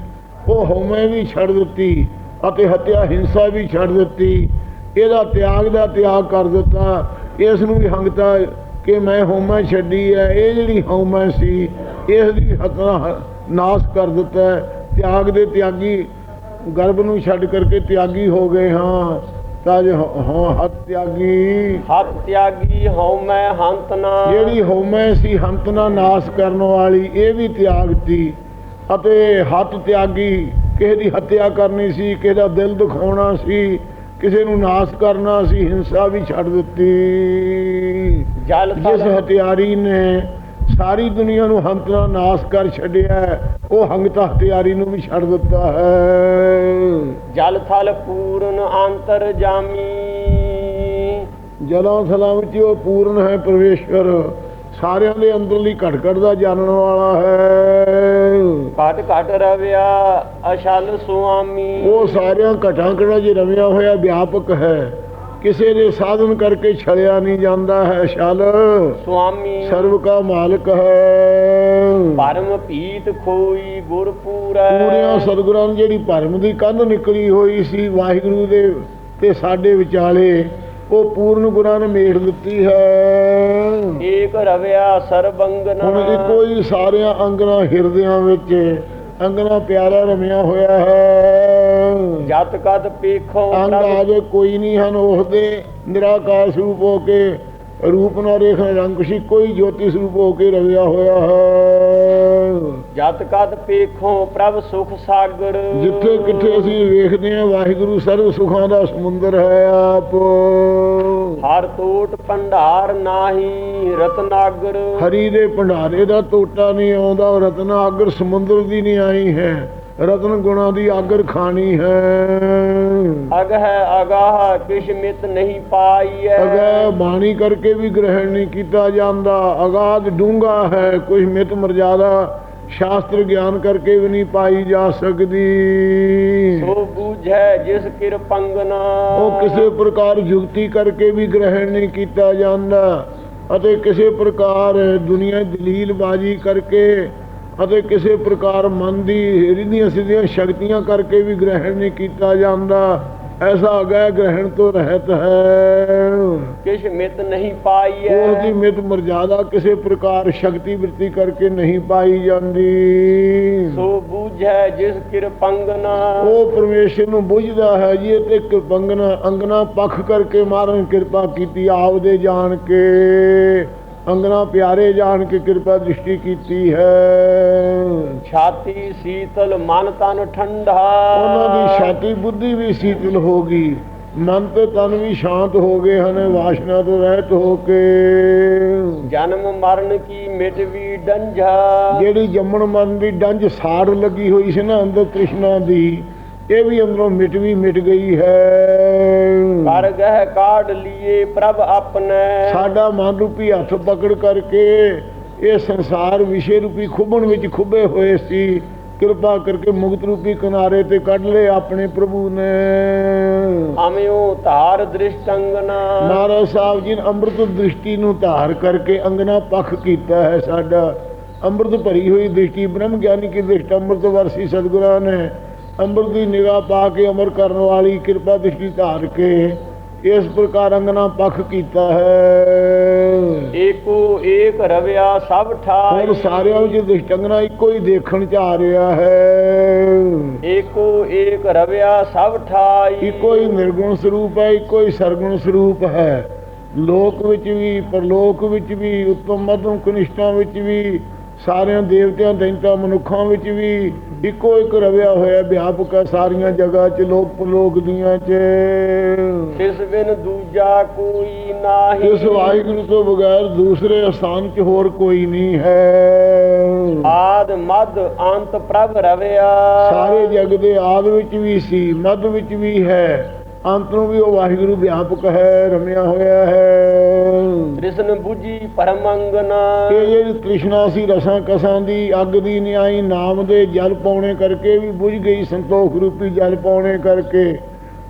ਉਹ ਹਉਮੈ ਵੀ ਛੱਡ ਦਿੱਤੀ ਅਤੇ ਹੱਤਿਆ ਹਿੰਸਾ ਵੀ ਛੱਡ ਦਿੱਤੀ। ਇਹਦਾ ਤਿਆਗ ਦਾ ਤਿਆਗ ਕਰ ਦਿੱਤਾ। ਇਸ ਨੂੰ ਵੀ ਹੰਗਤਾ ਕਿ ਮੈਂ ਹਉਮੈ ਛੱਡੀ ਹੈ। ਇਹ ਜਿਹੜੀ ਹਉਮੈ ਸੀ, ਇਸ ਦੀ ਹੱਤਨਾ ਨਾਸ ਕਰ ਦਿੱਤਾ ਤਿਆਗ ਦੇ ਤਿਆਗੀ, ਗਰਭ ਨੂੰ ਛੱਡ ਕਰਕੇ ਤਿਆਗੀ ਹੋ ਗਏ ਹਾਂ। ਤਾਂ ਜੋ ਹਾਂ ਹੱਥ ਤਿਆਗੀ। ਹੱਥ ਤਿਆਗੀ ਹਉ ਮੈਂ ਹੰਤ ਨਾ। ਜਿਹੜੀ ਹਉਮੈ ਸੀ ਹੰਤ ਨਾ ਨਾਸ ਕਰਨ ਵਾਲੀ ਇਹ ਵੀ ਤਿਆਗਤੀ ਅਤੇ ਹੱਥ ਤਿਆਗੀ ਕਿਸੇ ਦੀ ਹੱਤਿਆ ਕਰਨੀ ਸੀ ਕਿਸੇ ਦਾ ਦਿਲ ਦੁਖਾਉਣਾ ਸੀ ਕਿਸੇ ਨੂੰ ਨਾਸ ਕਰਨਾ ਸੀ ਹਿੰਸਾ ਵੀ ਛੱਡ ਦਿੱਤੀ। ਜਲ ਜਿਸ ਥਲ ਹਥਿਆਰੀ ਨੇ ਸਾਰੀ ਦੁਨੀਆ ਨੂੰ ਹੰਤ ਨਾਲ ਨਾਸ ਕਰ ਛੱਡਿਆ ਉਹ ਹੰਗਤਾ ਹਥਿਆਰੀ ਨੂੰ ਵੀ ਛੱਡ ਦਿੱਤਾ ਹੈ। ਜਲ ਥਲ ਪੂਰਨ ਅੰਤਰ ਜਾਮੀ। ਜਲਾਂ ਥਲਾਂ ਵਿੱਚ ਉਹ ਪੂਰਨ ਹੈ ਪਰਮੇਸ਼ਵਰ। ਸਾਰਿਆਂ ਦੇ ਅੰਦਰਲੀ ਘਟ ਘਟ ਦਾ ਜਾਣਨ ਵਾਲਾ ਹੈ। ਘਟ ਘਟ ਰਵਿਆ ਅਸ਼ਲ ਸੁਆਮੀ। ਉਹ ਸਾਰਿਆਂ ਘਟਾਂ ਘਟਾਂ 'ਚ ਰਵਿਆ ਹੋਇਆ ਵਿਆਪਕ ਹੈ। ਕਿਸੇ ਦੇ ਸਾਧਨ ਕਰਕੇ ਛਲਿਆ ਨਹੀਂ ਜਾਂਦਾ ਹੈ ਛਲ। ਸੁਆਮੀ। ਸਰਵ ਕਾ ਮਾਲਕ। ਹੈ ਪਰਮ ਪੀਤ ਖੋਈ ਗੁਰ ਪੂਰੈ। ਪੂਰਿਆਂ ਸਤਿਗੁਰਾਂ ਜਿਹੜੀ ਭਰਮ ਦੀ ਕੰਧ ਨਿਕਲੀ ਹੋਈ ਸੀ ਵਾਹਿਗੁਰੂ ਦੇ ਤੇ ਸਾਡੇ ਵਿਚਾਲੇ ਉਹ ਪੂਰਨ ਗੁਰਾਂ ਨੇ ਮੇੜ ਦਿੱਤੀ ਹੈ। ਏਕ ਰਵਿਆ ਸਰਬੰਗਨਾ। ਹੁਣ ਹੀ ਸਾਰਿਆਂ ਅੰਗਨਾ ਹਿਰਦਿਆਂ ਵਿੱਚ ਅੰਗਨਾ ਪਿਆਰਾ ਰਮਿਆ ਹੋਇਆ ਹੈ। ਜਤ ਕਦ ਪੇਖੋ ਅੰਗ ਕੋਈ ਨਹੀਂ ਹਨ ਉਸਦੇ ਨਿਰਾਕਾਰ ਸਰੂਪ ਹੋ ਕੇ ਰੂਪ ਨਾ ਰੇਖ ਰੰਗ ਸੀ ਕੋਈ ਜੋਤੀ ਸਰੂਪ ਹੋ ਕੇ ਰਵਿਆ ਹੋਇਆ ਹੈ। ਜਤ ਕਦ ਪੇਖੋ ਪ੍ਰਭ ਸੁਖ ਸਾਗਰ। ਜਿੱਥੇ ਕਿੱਥੇ ਅਸੀਂ ਵੇਖਦੇ ਹਾਂ ਵਾਹਿਗੁਰੂ ਸਰਵ ਸੁਖਾਂ ਦਾ ਸਮੁੰਦਰ ਹੈ ਆਪ। ਹਰ ਟੋਟ ਭੰਡਾਰ ਨਾਹੀ ਰਤਨਾਗਰ। ਹਰੀ ਦੇ ਭੰਡਾਰੇ ਦਾ ਟੋਟਾ ਨਹੀਂ ਆਉਂਦਾ ਰਤਨ ਆਗਰ ਸਮੁੰਦਰ ਦੀ ਨਹੀਂ ਆਈ ਹੈ। ਰਤਨ ਗੁਣਾ ਦੀ ਆਗਰ ਖਾਣੀ ਹੈ। ਅਗ ਹੈ ਅਗਾਹ ਕਿਛ ਮਿਤ ਨਹੀਂ ਪਾਈਐ। ਅਗੈ ਬਾਣੀ ਕਰਕੇ ਵੀ ਗ੍ਰਹਿਣ ਨਹੀਂ ਕੀਤਾ ਜਾਂਦਾ। ਅਗਾਧ ਡੂੰਗਾ ਹੈ ਕੁਝ ਮਿਤ ਮਰਜ਼ਾਦਾ ਸ਼ਾਸਤਰ ਗਿਆਨ ਕਰਕੇ ਵੀ ਨਹੀਂ ਪਾਈ ਜਾ ਸਕਦੀ। ਸੋ ਬੂਝੈ ਜਿਸ ਕਿਰਪੰਗਨਾ ਉਹ ਕਿਸੇ ਪ੍ਰਕਾਰ ਯੁਕਤੀ ਕਰਕੇ ਵੀ ਗ੍ਰਹਿਣ ਨਹੀਂ ਕੀਤਾ ਜਾਂਦਾ। ਅਤੇ ਕਿਸੇ ਪ੍ਰਕਾਰ ਦੁਨੀਆ ਦਲੀਲ ਬਾਜੀ ਕਰਕੇ ਅਤੇ ਕਿਸੇ ਪ੍ਰਕਾਰ ਮਨ ਦੀ ਰਿਧੀਆਂ ਸਿੱਧੀਆਂ ਸ਼ਕਤੀਆਂ ਕਰਕੇ ਵੀ ਗ੍ਰਹਿਣ ਨਹੀਂ ਕੀਤਾ ਜਾਂਦਾ। ਐਸਾ ਅਗੈ ਗ੍ਰਹਿਣ ਤੋਂ ਰਹਿਤ ਹੈ। ਕਿਛ ਮਿਤ ਨਹੀਂ ਪਾਈਐ ਉਸ ਦੀ ਮਿਤ ਮਰਜ਼ਾਦਾ ਕਿਸੇ ਪ੍ਰਕਾਰ ਸ਼ਕਤੀ ਵਰਤੀ ਕਰਕੇ ਨਹੀਂ ਪਾਈ ਜਾਂਦੀ। ਸੋ ਬੂਝੈ ਜਿਸ ਕਿਰਪੰਗਨਾ ਉਹ ਪਰਮੇਸ਼ਰ ਨੂੰ ਬੁੱਝਦਾ ਹੈ ਜੀ ਇਹ ਤੇ ਕਿਰਪੰਗਨਾ ਅੰਗਨਾ ਪੱਖ ਕਰਕੇ ਮਾਰਨ ਕਿਰਪਾ ਕੀਤੀ ਆਪਦੇ ਜਾਣ ਕੇ। ਅੰਗਨਾ ਪਿਆਰੇ ਜਾਣ ਕੇ ਕਿਰਪਾ ਦ੍ਰਿਸ਼ਟੀ ਕੀਤੀ ਹੈ। ਛਾਤੀ ਸੀਤਲ ਮਨ ਤਨ ਠੰਡਾ। ਉਹਨਾਂ ਦੀ ਛਾਤੀ ਬੁੱਧੀ ਵੀ ਸੀਤਲ ਹੋ ਗਈ। ਮਨ ਤੇ ਤਨ ਵੀ ਸ਼ਾਂਤ ਹੋ ਗਏ ਹਨ ਵਾਸ਼ਨਾ ਤੋਂ ਰਹਿਤ ਹੋ ਕੇ। ਜਨਮ ਮਰਨ ਕੀ ਮਿਟ ਵੀ ਡੰਝਾ। ਜਿਹੜੀ ਜੰਮਣ ਮਰਨ ਦੀ ਡੰਜ ਸਾੜ ਲੱਗੀ ਹੋਈ ਸੀ ਨਾ ਅੰਦਰ ਤ੍ਰਿਸ਼ਨਾ ਦੀ ਇਹ ਵੀ ਅੰਦਰੋਂ ਮਿਟ ਵੀ ਮਿਟ ਗਈ ਹੈ। ਕਰ ਗਹਿ ਕਾਢ ਲੀਏ ਪ੍ਰਭ ਆਪਣੇ। ਸਾਡਾ ਮਨ ਰੂਪੀ ਹੱਥ ਪਕੜ ਕਰਕੇ ਇਹ ਸੰਸਾਰ ਵਿਸ਼ੇ ਰੂਪੀ ਖੁੱਬਣ ਵਿੱਚ ਖੁੱਬੇ ਹੋਏ ਸੀ। ਕਿਰਪਾ ਕਰਕੇ ਮੁਕਤ ਰੂਪੀ ਕਿਨਾਰੇ ਤੇ ਕੱਢ ਲਏ ਆਪਣੇ ਪ੍ਰਭੂ ਨੇ। ਅਮਿਓ ਧਾਰ ਦ੍ਰਿਸ਼ਟੰਗਨਾ ਮਹਾਰਾਜ ਸਾਹਿਬ ਜੀ ਨੇ ਅੰਮ੍ਰਿਤ ਦ੍ਰਿਸ਼ਟੀ ਨੂੰ ਧਾਰ ਕਰਕੇ ਅੰਗਨਾ ਪੱਖ ਕੀਤਾ ਹੈ ਸਾਡਾ। ਅੰਮ੍ਰਿਤ ਭਰੀ ਹੋਈ ਦ੍ਰਿਸ਼ਟੀ ਬ੍ਰਹਮ ਗਿਆਨੀ ਕੀ ਦ੍ਰਿਸ਼ਟ ਅੰਮ੍ਰਿਤ ਵਰਸੀ ਸਤਿਗੁਰਾਂ ਨੇ। ਅੰਮ੍ਰਿਤ ਦੀ ਨਿਗਾਹ ਪਾ ਕੇ ਅਮਰ ਕਰਨ ਵਾਲੀ ਕਿਰਪਾ ਦ੍ਰਿਸ਼ਟੀ ਧਾਰ ਕੇ ਇਸ ਪ੍ਰਕਾਰ ਅੰਗਨਾ ਪੱਖ ਕੀਤਾ ਹੈ। ਏਕੋ ਏਕ ਰਵਿਆ ਸਭ ਠਾਈ ਸਾਰਿਆਂ ਵਿੱਚ ਦ੍ਰਿਸ਼ਟੰਗਨਾ ਇੱਕੋ ਹੀ ਦੇਖਣ ਚ ਆ ਰਿਹਾ ਹੈ। ਏਕੋ ਏਕ ਰਵਿਆ ਸਭ ਠਾਈ ਇੱਕੋ ਹੀ ਨਿਰਗੁਣ ਸਰੂਪ ਹੈ ਇੱਕੋ ਹੀ ਸਰਗੁਣ ਸਰੂਪ ਹੈ। ਲੋਕ ਵਿੱਚ ਵੀ ਪਰਲੋਕ ਵਿੱਚ ਵੀ ਉੱਤਮ ਮਧਮ ਕਨਿਸ਼ਟਾਂ ਵਿੱਚ ਵੀ ਸਾਰਿਆਂ ਦੇਵਤਿਆਂ ਦੈਂਤਾਂ ਮਨੁੱਖਾਂ ਵਿੱਚ ਵੀ ਇੱਕੋ ਇੱਕ ਰਵਿਆ ਹੋਇਆ ਵਿਆਪਕ ਹੈ ਸਾਰੀਆਂ ਜਗ੍ਹਾ 'ਚ ਲੋਕ ਪਰਲੋਕ ਦੀਆਂ 'ਚ। ਤਿਸ ਬਿਨ ਦੂਜਾ ਕੋਈ ਨਾਹੀ। ਇਸ ਵਾਹਿਗੁਰੂ ਤੋਂ ਬਗੈਰ ਦੂਸਰੇ ਸਥਾਨ 'ਚ ਹੋਰ ਕੋਈ ਨਹੀਂ ਹੈ। ਆਦ ਮਦ ਅੰਤ ਪ੍ਰਭ ਰਵਿਆ। ਸਾਰੇ ਜਗ ਦੇ ਆਦ ਵਿੱਚ ਵੀ ਸੀ ਮੱਧ ਵਿੱਚ ਵੀ ਹੈ। ਅੰਤ ਨੂੰ ਵੀ ਉਹ ਵਾਹਿਗੁਰੂ ਵਿਆਪਕ ਹੈ ਰਮਿਆ ਹੋਇਆ ਹੈ। ਕ੍ਰਿਸ਼ਨ 부ਜੀ ਪਰਮੰਗਨਾ ਇਹ ਜਿਹੜੀ ਤ੍ਰਿਸ਼ਨਾ ਸੀ ਰਸਾਂ ਕਸਾਂ ਦੀ ਅੱਗ ਦੀ ਨਿਆਈ ਨਾਮ ਦੇ ਜਲ ਪਾਉਣੇ ਕਰਕੇ ਵੀ ਬੁਝ ਗਈ ਸੰਤੋਖ ਰੂਪੀ ਜਲ ਪਾਉਣੇ ਕਰਕੇ।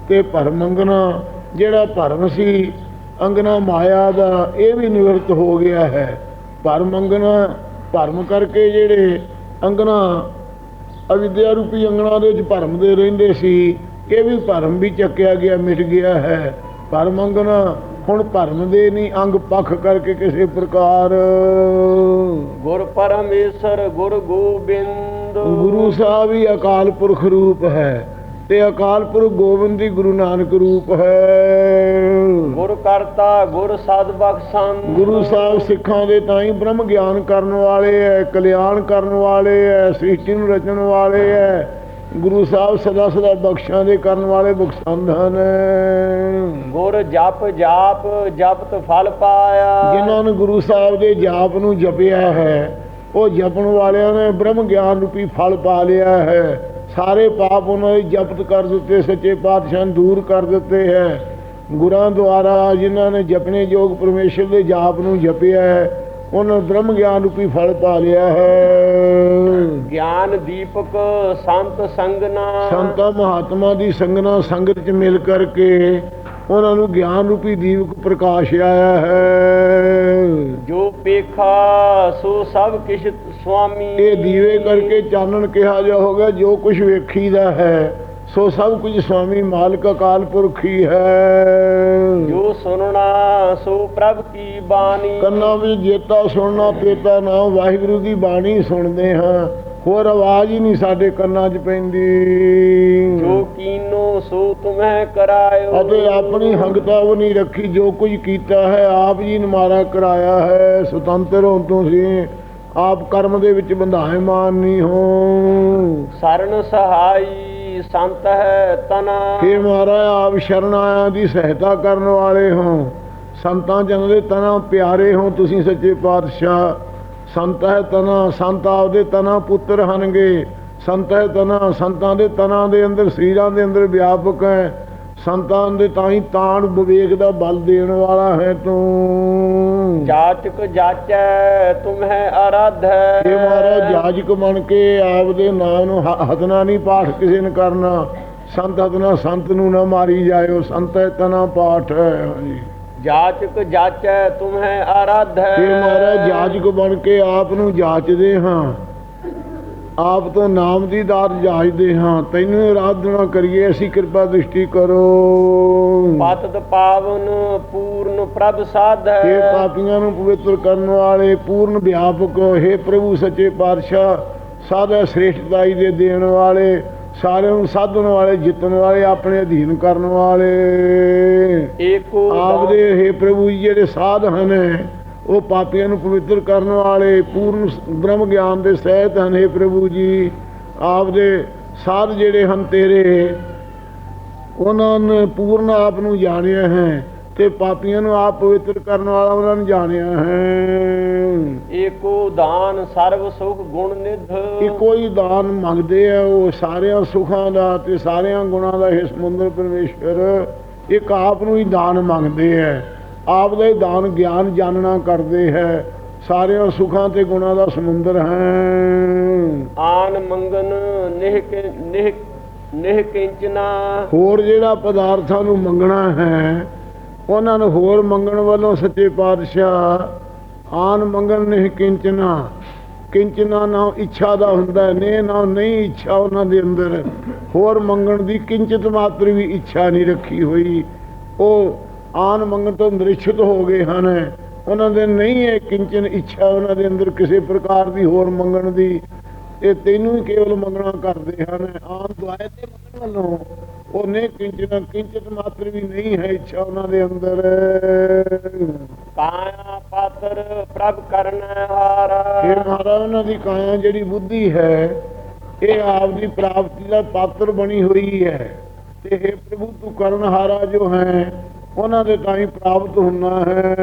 ਤੇ ਭਰਮੰਗਨਾ ਜਿਹੜਾ ਭਰਮ ਸੀ ਅੰਗਨਾ ਮਾਇਆ ਦਾ ਇਹ ਵੀ ਨਿਵਰਤ ਹੋ ਗਿਆ ਹੈ। ਭਰਮੰਗਨਾ ਭਰਮ ਕਰਕੇ ਜਿਹੜੇ ਅੰਗਨਾ ਅਵਿਦਿਆ ਰੂਪੀ ਅੰਗਣਾ ਦੇ ਵਿੱਚ ਭਰਮ ਦੇ ਰਹਿੰਦੇ ਸੀ ਇਹ ਵੀ ਭਰਮ ਵੀ ਚੱਕਿਆ ਗਿਆ ਮਿਟ ਗਿਆ ਹੈ। ਭਰਮ ਅੰਗਨਾ ਹੁਣ ਭਰਮ ਦੇ ਨਹੀਂ ਅੰਗ ਪੱਖ ਕਰਕੇ ਕਿਸੇ ਪ੍ਰਕਾਰ। ਗੁਰ ਪਰਮੇਸ਼ਰ ਗੁਰ ਗੋਬਿੰਦ। ਗੁਰੂ ਸਾਹਿਬ ਹੀ ਅਕਾਲ ਪੁਰਖ ਰੂਪ ਹੈ ਤੇ ਅਕਾਲ ਪੁਰਖ ਗੋਬਿੰਦ ਦੀ ਗੁਰੂ ਨਾਨਕ ਰੂਪ ਹੈ। ਗੁਰ ਕਰਤਾ ਗੁਰ ਸਦ ਬਖਸ਼ੰ। ਗੁਰੂ ਸਾਹਿਬ ਸਿੱਖਾਂ ਦੇ ਤਾਂ ਹੀ ਬ੍ਰਹਮ ਗਿਆਨ ਕਰਨ ਵਾਲੇ ਐ ਕਲਿਆਣ ਕਰਨ ਵਾਲੇ ਐ ਸ੍ਰਿਸ਼ਟੀ ਨੂੰ ਰਚਣ ਵਾਲੇ ਐ। ਗੁਰੂ ਸਾਹਿਬ ਸਦਾ ਸਦਾ ਬਖਸ਼ਾਂ ਦੇ ਕਰਨ ਵਾਲੇ ਬਖਸ਼ੰਦ ਹਨ। ਗੁਰ ਜਪ ਜਾਪ ਜਪਤ ਫਲ ਪਾਇਆ। ਜਿਨ੍ਹਾਂ ਨੇ ਗੁਰੂ ਸਾਹਿਬ ਦੇ ਜਾਪ ਨੂੰ ਜਪਿਆ ਹੈ ਉਹ ਜਪਣ ਵਾਲਿਆਂ ਨੇ ਬ੍ਰਹਮ ਗਿਆਨ ਰੂਪੀ ਫਲ ਪਾ ਲਿਆ ਹੈ। ਸਾਰੇ ਪਾਪ ਉਹਨਾਂ ਦੇ ਜਪਤ ਕਰ ਦਿੱਤੇ ਸੱਚੇ ਪਾਤਸ਼ਾਹ ਦੂਰ ਕਰ ਦਿੱਤੇ ਹੈ। ਗੁਰਾਂ ਦੁਆਰਾ ਜਿਨ੍ਹਾਂ ਨੇ ਜਪਣੇ ਯੋਗ ਪਰਮੇਸ਼ਰ ਦੇ ਜਾਪ ਨੂੰ ਜਪਿਆ ਹੈ ਉਹਨਾਂ ਨੇ ਬ੍ਰਹਮ ਗਿਆਨ ਰੂਪੀ ਫਲ ਪਾ ਲਿਆ ਹੈ। ਗਿਆਨ ਦੀਪਕ ਸੰਤ ਸੰਗਨਾ। ਸੰਤਾਂ ਮਹਾਤਮਾ ਦੀ ਸੰਗਨਾ ਸੰਗਤ ਚ ਮਿਲ ਕਰਕੇ ਉਹਨਾਂ ਨੂੰ ਗਿਆਨ ਰੂਪੀ ਦੀਪਕ ਪ੍ਰਕਾਸ਼ ਆਇਆ ਹੈ। ਜੋ ਪੇਖਾ ਸੋ ਸਭ ਕਿਛ ਸੁਆਮੀ। ਇਹ ਦੀਵੇ ਕਰਕੇ ਚਾਨਣ ਕਿਹਾ ਜਾ ਹੋਗਾ ਜੋ ਕੁਝ ਵੇਖੀਦਾ ਹੈ ਸੋ ਸਭ ਕੁਝ ਸੁਆਮੀ ਮਾਲਕ ਅਕਾਲ ਪੁਰਖ ਹੀ ਹੈ। ਜੋ ਸੁਨਣਾ ਸੋ ਪ੍ਰਭ ਕੀ ਬਾਣੀ। ਕੰਨਾਂ ਵਿੱਚ ਜੇਤਾ ਸੁਣਨਾ ਪੇਤਾ ਨਾਮ ਵਾਹਿਗੁਰੂ ਦੀ ਬਾਣੀ ਸੁਣਦੇ ਹਾਂ। ਹੋਰ ਆਵਾਜ਼ ਹੀ ਨਹੀਂ ਸਾਡੇ ਕੰਨਾਂ 'ਚ ਪੈਂਦੀ। ਜੋ ਕੀਨੋ ਸੋ ਤੁਮਹਿ ਕਰਾਇਓ। ਅਤੇ ਆਪਣੀ ਹੰਗਤਾ ਉਹ ਨਹੀਂ ਰੱਖੀ ਜੋ ਕੁਝ ਕੀਤਾ ਹੈ ਆਪ ਜੀ ਨੇ ਮਾਰਾ ਕਰਾਇਆ ਹੈ। ਸੁਤੰਤਰ ਹੋ ਤੁਸੀਂ ਆਪ ਕਰਮ ਦੇ ਵਿੱਚ ਬੰਧਾਇਮਾਨ ਨਹੀਂ ਹੋ। ਸਰਨ ਸਹਾਈ। ਸੰਤ ਹੈ ਤਨਾ। हे ਮਹਾਰਾਜ, ਆਪ ਸ਼ਰਨ ਦੀ ਸਹਾਇਤਾ ਕਰਨ ਵਾਲੇ ਹੋ। ਸੰਤਾਂ ਜਨ ਦੇ ਤਨਾ ਪਿਆਰੇ ਹੋ, ਤੁਸੀਂ ਸੱਚੇ ਪਾਤਸ਼ਾਹ। ਸੰਤ ਹੈ ਤਨਾ, ਸੰਤ ਆਪਦੇ ਤਨਾ ਪੁੱਤਰ ਹਨਗੇ। ਸੰਤ ਹੈ ਤਨਾ, ਸੰਤਾਂ ਦੇ ਤਨਾ ਦੇ ਅੰਦਰ, ਸਰੀਰਾਂ ਦੇ ਅੰਦਰ ਵਿਆਪਕ ਹੈ। ਸੰਤਾਂ ਦੇ ਤਾਂ ਹੀ ਤਾਣ ਵਿਵੇਕ ਦਾ ਬਲ ਦੇਣ ਵਾਲਾ ਹੈ ਤੂੰ। ਜਾਚਕ ਜਾਚੈ ਤੁਮਹਿ ਆਰਾਧੈ। ਇਹ ਮਹਾਰਾਜ ਜਾਜਕ ਬਣ ਕੇ ਆਪਦੇ ਨਾਮ ਨੂੰ ਹ- ਹਤਨਾ ਨਹੀਂ ਪਾਠ ਕਿਸੇ ਨੇ ਕਰਨਾ। ਸੰਤ ਹਤਨਾ ਸੰਤ ਨੂੰ ਨਾ ਮਾਰੀ ਜਾਇਓ ਸੰਤ ਹੈ ਤਨਾ ਪਾਠ ਹੈ। ਹਾਂਜੀ। ਜਾਚਕ ਜਾਚੈ ਤੁਮਹਿ ਆਰਾਧੈ। ਇਹ ਮਹਾਰਾਜ ਜਾਜਕ ਬਣ ਕੇ ਆਪ ਨੂੰ ਜਾਚਦੇ ਹਾਂ। ਆਪ ਤੋਂ ਨਾਮ ਦੀ ਦਾਤ ਜਾਚਦੇ ਹਾਂ। ਤੈਨੂੰ ਆਰਾਧਨਾ ਕਰੀਏ ਅਸੀਂ ਕਿਰਪਾ ਦ੍ਰਿਸ਼ਟੀ ਕਰੋ। ਪਤਤ ਪਾਵਨ ਪੂਰਨ ਪ੍ਰਭ ਸਾਧੈ। ਇਹ ਪਾਪੀਆਂ ਨੂੰ ਪਵਿੱਤਰ ਕਰਨ ਵਾਲੇ ਪੂਰਨ ਵਿਆਪਕ ਹੈ ਪ੍ਰਭੂ ਸੱਚੇ ਪਾਤਸ਼ਾਹ ਸਾਦਾ ਸ੍ਰੇਸ਼ਟਤਾਈ ਦੇ ਦੇਣ ਵਾਲੇ ਸਾਰਿਆਂ ਨੂੰ ਸਾਧਨ ਵਾਲੇ ਜਿੱਤਣ ਵਾਲੇ ਆਪਣੇ ਅਧੀਨ ਕਰਨ ਵਾਲੇ। ਏਕੋ ਆਪਦੇ ਹੈ ਪ੍ਰਭੂ ਜੀ ਜਿਹੜੇ ਸਾਧ ਹਨ ਉਹ ਪਾਪੀਆਂ ਨੂੰ ਪਵਿੱਤਰ ਕਰਨ ਵਾਲੇ ਪੂਰਨ ਬ੍ਰਹਮ ਗਿਆਨ ਦੇ ਸਹਿਤ ਹਨ ਹੈ ਪ੍ਰਭੂ ਜੀ। ਆਪਦੇ ਸਾਧ ਜਿਹੜੇ ਹਨ ਤੇਰੇ ਉਹਨਾਂ ਨੇ ਪੂਰਨ ਆਪ ਨੂੰ ਜਾਣਿਆ ਹੈ ਤੇ ਪਾਪੀਆਂ ਨੂੰ ਆਪ ਪਵਿੱਤਰ ਕਰਨ ਵਾਲਾ ਉਹਨਾਂ ਨੂੰ ਜਾਣਿਆ ਹੈ। ਏਕੋ ਦਾਨ ਸਰਬ ਸੁਖ ਗੁਣ ਨਿਧ। ਇੱਕੋ ਹੀ ਦਾਨ ਮੰਗਦੇ ਆ ਉਹ ਸਾਰਿਆਂ ਸੁੱਖਾਂ ਦਾ ਤੇ ਸਾਰਿਆਂ ਗੁਣਾਂ ਦਾ ਇਹ ਸਮੁੰਦਰ ਪਰਮੇਸ਼ਰ ਇੱਕ ਆਪ ਨੂੰ ਹੀ ਦਾਨ ਮੰਗਦੇ ਆ। ਆਪ ਦਾ ਹੀ ਦਾਨ ਗਿਆਨ ਜਾਣਨਾ ਕਰਦੇ ਹੈ। ਸਾਰਿਆਂ ਸੁੱਖਾਂ ਤੇ ਗੁਣਾਂ ਦਾ ਸਮੁੰਦਰ ਹੈ। ਆਨ ਮੰਗਨ ਨਿਹ ਕਿ- ਨਿਹ ਨਿਹ ਕਿੰਚਨਾ। ਹੋਰ ਜਿਹੜਾ ਪਦਾਰਥਾਂ ਨੂੰ ਮੰਗਣਾ ਹੈ ਉਹਨਾਂ ਨੂੰ ਹੋਰ ਮੰਗਣ ਵੱਲੋਂ ਸੱਚੇ ਪਾਤਸ਼ਾਹ ਆਨ ਮੰਗਣ ਨਹੀਂ ਕਿੰਚਨਾ। ਕਿੰਚਨਾ ਨਾ ਇੱਛਾ ਦਾ ਹੁੰਦਾ ਨੇ ਨਾ ਨਹੀਂ ਇੱਛਾ ਉਹਨਾਂ ਦੇ ਅੰਦਰ। ਹੋਰ ਮੰਗਣ ਦੀ ਕਿੰਚਿਤ ਮਾਤਰ ਵੀ ਇੱਛਾ ਨਹੀਂ ਰੱਖੀ ਹੋਈ। ਉਹ ਆਨ ਮੰਗਣ ਤੋਂ ਨਿਰਛਿਤ ਹੋ ਗਏ ਹਨ। ਉਹਨਾਂ ਦੇ ਨਹੀਂ ਹੈ ਕਿੰਚਨ ਇੱਛਾ ਉਹਨਾਂ ਦੇ ਅੰਦਰ ਕਿਸੇ ਪ੍ਰਕਾਰ ਦੀ ਹੋਰ ਮੰਗਣ ਦੀ। ਇਹ ਤੈਨੂੰ ਹੀ ਕੇਵਲ ਮੰਗਣਾ ਕਰਦੇ ਹਨ। ਆਮ ਦੁਆਏ ਤੇ ਮੰਗਣ ਵੱਲੋਂ ਉਹਨੇ ਕਿੰਚਨ ਕਿੰਚਿਤ ਮਾਤਰ ਵੀ ਨਹੀਂ ਹੈ ਇੱਛਾ ਉਹਨਾਂ ਦੇ ਅੰਦਰ। ਕਾਇਆ ਪਾਤਰ ਪ੍ਰਭ ਕਰਨ ਹਾਰਾ। ਇਹ ਮਹਾਰਾਜ ਉਹਨਾਂ ਦੀ ਕਾਇਆ ਜਿਹੜੀ ਬੁੱਧੀ ਹੈ ਇਹ ਆਪ ਦੀ ਪ੍ਰਾਪਤੀ ਦਾ ਪਾਤਰ ਬਣੀ ਹੋਈ ਹੈ। ਤੇ ਇਹ ਪ੍ਰਭੂ ਤੂੰ ਕਰਨਹਾਰਾ ਜੋ ਹੈ ਉਹਨਾਂ ਦੇ ਤਾਂ ਹੀ ਪ੍ਰਾਪਤ ਹੁੰਨਾ ਹੈ।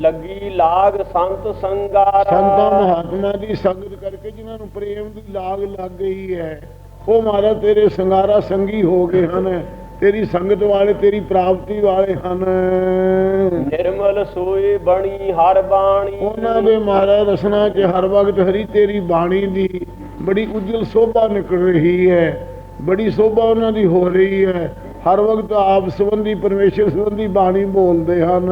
ਲੱਗੀ ਲਾਗ ਸੰਤ ਸੰਗਾਰਾ। ਸੰਤਾਂ ਮਹਾਤਮਾ ਦੀ ਸੰਗਤ ਕਰਕੇ ਜਿਨ੍ਹਾਂ ਨੂੰ ਪ੍ਰੇਮ ਦੀ ਲਾਗ ਲੱਗ ਗਈ ਹੈ ਉਹ ਮਹਾਰਾਜ ਤੇਰੇ ਸੰਗਾਰਾ ਸੰਗੀ ਹੋ ਗਏ ਹਨ ਤੇਰੀ ਸੰਗਤ ਵਾਲੇ ਤੇਰੀ ਪ੍ਰਾਪਤੀ ਵਾਲੇ ਹਨ। ਨਿਰਮਲ ਸੋਏ ਬਣੀ ਹਰ ਬਾਣੀ। ਉਹਨਾਂ ਦੇ ਮਹਾਰਾਜ ਰਸਨਾ 'ਚ ਹਰ ਵਕਤ ਹਰੀ ਤੇਰੀ ਬਾਣੀ ਦੀ ਬੜੀ ਉਜਲ ਸੋਭਾ ਨਿਕਲ ਰਹੀ ਹੈ ਬੜੀ ਸੋਭਾ ਉਹਨਾਂ ਦੀ ਹੋ ਰਹੀ ਹੈ। ਹਰ ਵਕਤ ਆਪ ਸੰਬੰਧੀ ਪਰਮੇਸ਼ਰ ਸੰਬੰਧੀ ਬਾਣੀ ਬੋਲਦੇ ਹਨ।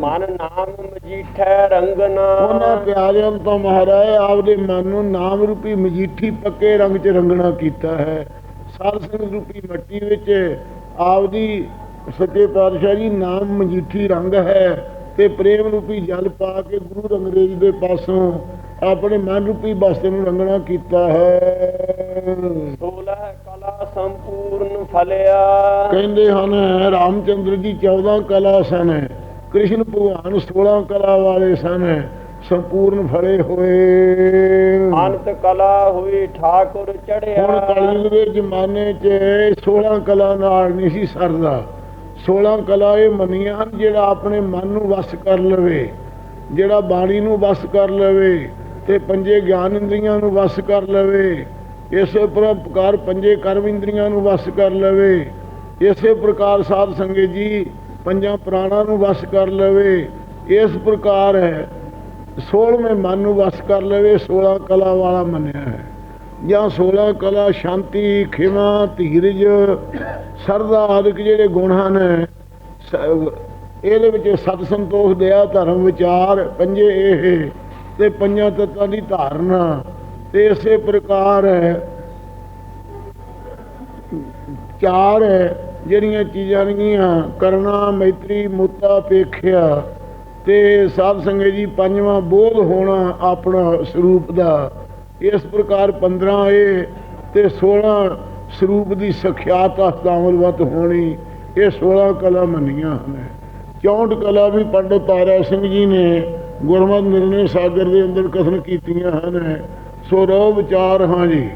ਮਨ ਨਾਮ ਮਜੀਠੈ ਰੰਗਨਾ ਉਹਨਾਂ ਪਿਆਰਿਆਂ ਤਾਂ ਮਹਾਰਾਜ ਆਪਦੇ ਮਨ ਨੂੰ ਨਾਮ ਰੂਪੀ ਮਜੀਠੀ ਪੱਕੇ ਰੰਗ 'ਚ ਰੰਗਣਾ ਕੀਤਾ ਹੈ। ਸਾਧ ਸੰਗਤ ਰੂਪੀ ਮਿੱਟੀ ਵਿੱਚ ਆਪਦੀ ਸੱਚੇ ਪਾਤਸ਼ਾਹ ਜੀ ਨਾਮ ਮਜੀਠੀ ਰੰਗ ਹੈ ਤੇ ਪ੍ਰੇਮ ਰੂਪੀ ਜਲ ਪਾ ਕੇ ਗੁਰੂ ਰੰਗਰੇਜ ਦੇ ਪਾਸੋਂ ਆਪਣੇ ਮਨ ਰੂਪੀ ਬਸਤੇ ਨੂੰ ਰੰਗਣਾ ਕੀਤਾ ਹੈ। ਸੋਲਹ ਕਲਾ ਸੰਪੂਰਨ ਫਲਿਆ। ਕਹਿੰਦੇ ਹਨ ਰਾਮਚੰਦਰ ਜੀ 14 ਕਲਾ ਸਨ ਕ੍ਰਿਸ਼ਨ ਭਗਵਾਨ 16 ਕਲਾ ਵਾਲੇ ਸਨ ਸੰਪੂਰਨ ਫਲੇ ਹੋਏ। ਅੰਤ ਕਲਾ ਹੋਈ ਠਾਕੁਰ ਹੁਣ ਚੜਿਆ ਕਲਯੁਗ ਦੇ ਜ਼ਮਾਨੇ 'ਚ 16 ਕਲਾ ਨਾਲ ਨਹੀਂ ਸੀ ਸਰਦਾ। 16 ਕਲਾ ਇਹ ਮੰਨੀਆਂ ਜਿਹੜਾ ਆਪਣੇ ਮਨ ਨੂੰ ਵਸ ਕਰ ਲਵੇ ਜਿਹੜਾ ਬਾਣੀ ਨੂੰ ਵਸ ਕਰ ਲਵੇ। ਤੇ ਪੰਜੇ ਗਿਆਨ ਇੰਦਰੀਆਂ ਨੂੰ ਵਸ ਕਰ ਲਵੇ। ਇਸੇ ਪ੍ਰਕਾਰ ਪੰਜੇ ਕਰਮ ਇੰਦਰੀਆਂ ਨੂੰ ਵਸ ਕਰ ਲਵੇ। ਇਸੇ ਪ੍ਰਕਾਰ ਸਾਧ ਸੰਗਤ ਜੀ ਪੰਜਾਂ ਪ੍ਰਾਣਾਂ ਨੂੰ ਵਸ ਕਰ ਲਵੇ। ਇਸ ਪ੍ਰਕਾਰ ਹੈ 16ਵੇਂ ਮਨ ਨੂੰ ਵਸ ਕਰ ਲਵੇ 16 ਕਲਾ ਵਾਲਾ ਮੰਨਿਆ ਹੈ। ਜਾਂ 16 ਕਲਾ ਸ਼ਾਂਤੀ, ਖਿਮਾ, ਧੀਰਜ, ਸਰਦਾ ਆਦਿਕ ਜਿਹੜੇ ਗੁਣ ਹਨ ਇਹਦੇ ਵਿੱਚ ਸਤ ਸੰਤੋਖ, ਦਇਆ, ਧਰਮ, ਵਿਚਾਰ ਪੰਜੇ ਇਹ ਤੇ ਪੰਜਾਂ ਤੱਤਾਂ ਦੀ ਧਾਰਨਾ ਤੇ ਇਸੇ ਪ੍ਰਕਾਰ ਹੈ, ਚਾਰ ਹੈ, ਜਿਹੜੀਆਂ ਚੀਜ਼ਾਂ ਨੇਗੀਆਂ ਕਰਨਾ, ਮੈਤਰੀ ਮੁੱਤਾ ਪੇਖਿਆ ਤੇ ਸਾਧ ਸੰਗਤ ਜੀ ਪੰਜਵਾਂ ਬੋਧ ਹੋਣਾ ਆਪਣਾ ਸਰੂਪ ਦਾ। ਇਸ ਪ੍ਰਕਾਰ 15 ਇਹ ਤੇ 16 ਸਰੂਪ ਦੀ ਸਖਿਆਤ ਅਸਤਾਮਲਵਤ ਹੋਣੀ, ਇਹ 16 ਕਲਾ ਮੰਨੀਆਂ ਹਨ। 64 ਕਲਾ ਵੀ ਪੰਡਤ ਤਾਰਾ ਸਿੰਘ ਜੀ ਨੇ ਗੁਰਮਤਿ ਨਿਰਣੇ ਸਾਗਰ ਦੇ ਅੰਦਰ ਕਥਨ ਕੀਤੀਆਂ ਹਨ। ਸੋ ਰੋ ਵਿਚਾਰ ਹਾਂ ਜੀ।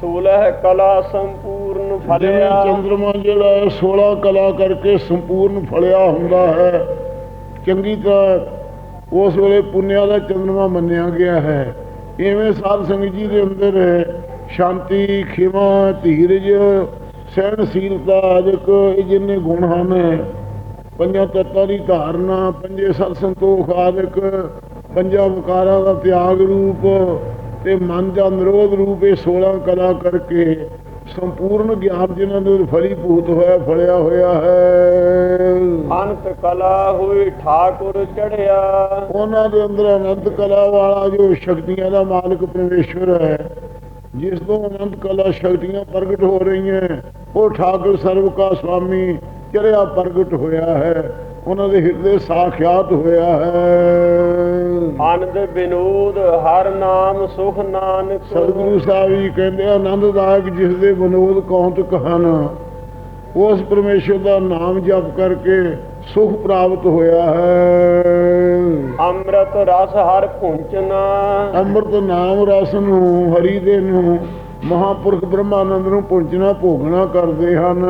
ਸੋਲਹ ਕਲਾ ਸੰਪੂਰਨ ਫਲਿਆ। ਚੰਦਰਮਾ ਜਿਹੜਾ ਹੈ 16 ਕਲਾ ਕਰਕੇ ਸੰਪੂਰਨ ਫਲਿਆ ਹੁੰਦਾ ਹੈ। ਚੰਗੀ ਤਰ੍ਹਾਂ ਉਸ ਵੇਲੇ ਪੁੰਨਿਆ ਦਾ ਚੰਦਰਮਾ ਮੰਨਿਆ ਗਿਆ ਹੈ। ਇਵੇਂ ਸਾਧ ਸੰਗਤ ਜੀ ਦੇ ਅੰਦਰ ਸ਼ਾਂਤੀ ਖਿਮਾ ਧੀਰਜ ਸਹਿਣਸ਼ੀਲਤਾ ਆਦਿਕ ਇਹ ਜਿੰਨੇ ਗੁਣ ਹਨ ਪੰਜਾਂ ਤੱਤਾਂ ਦੀ ਧਾਰਨਾ ਪੰਜੇ ਸਤ ਸੰਤੋਖ ਆਦਿਕ ਪੰਜਾਂ ਵਿਕਾਰਾਂ ਦਾ ਤਿਆਗ ਰੂਪ ਤੇ ਮਨ ਦਾ ਨਿਰੋਧ ਰੂਪ ਇਹ 16 ਕਲਾ ਕਰਕੇ ਸੰਪੂਰਨ ਗਿਆਨ ਜਿਨ੍ਹਾਂ ਦੇ ਫਲੀਭੂਤ ਹੋਇਆ ਫਲਿਆ ਹੋਇਆ ਹੈ। ਅੰਤ ਕਲਾ ਹੋਈ ਠਾਕੁਰ ਚੜਿਆ ਉਹਨਾਂ ਦੇ ਅੰਦਰ ਅਨੰਤ ਕਲਾ ਵਾਲਾ ਜੋ ਸ਼ਕਤੀਆਂ ਦਾ ਮਾਲਕ ਪਰਮੇਸ਼ਵਰ ਹੈ ਜਿਸ ਤੋਂ ਅਨੰਤ ਕਲਾ ਸ਼ਕਤੀਆਂ ਪ੍ਰਗਟ ਹੋ ਰਹੀਆਂ ਉਹ ਠਾਕੁਰ ਸਰਵ ਕਾ ਸੁਆਮੀ ਚੜਿਆ ਪ੍ਰਗਟ ਹੋਇਆ ਹੈ। ਉਹਨਾਂ ਦੇ ਹਿਰਦੇ ਸਾਖਿਆਤ ਹੋਇਆ ਹੈ। ਆਨੰਦ ਬਿਨੋਦ ਹਰ ਨਾਮ ਸੁਖ ਨਾਨਕ। ਸਤਿਗੁਰੂ ਸਾਹਿਬ ਜੀ ਕਹਿੰਦੇ ਆਨੰਦਦਾਇਕ ਜਿਸ ਦੇ ਬਨੋਦ ਕੌਂਤਕ ਹਨ ਉਸ ਪਰਮੇਸ਼ਰ ਦਾ ਨਾਮ ਜਪ ਕਰਕੇ ਸੁਖ ਪ੍ਰਾਪਤ ਹੋਇਆ ਹੈ। ਅੰਮ੍ਰਿਤ ਰਸ ਹਰ ਪੁੰਚਨਾ ਅੰਮ੍ਰਿਤ ਨਾਮ ਰਸ ਨੂੰ ਹਰੀ ਦੇ ਨੂੰ ਮਹਾਪੁਰਖ ਬ੍ਰਹਮਾਨੰਦ ਨੂੰ ਪੁੰਚਣਾ ਭੋਗਣਾ ਕਰਦੇ ਹਨ।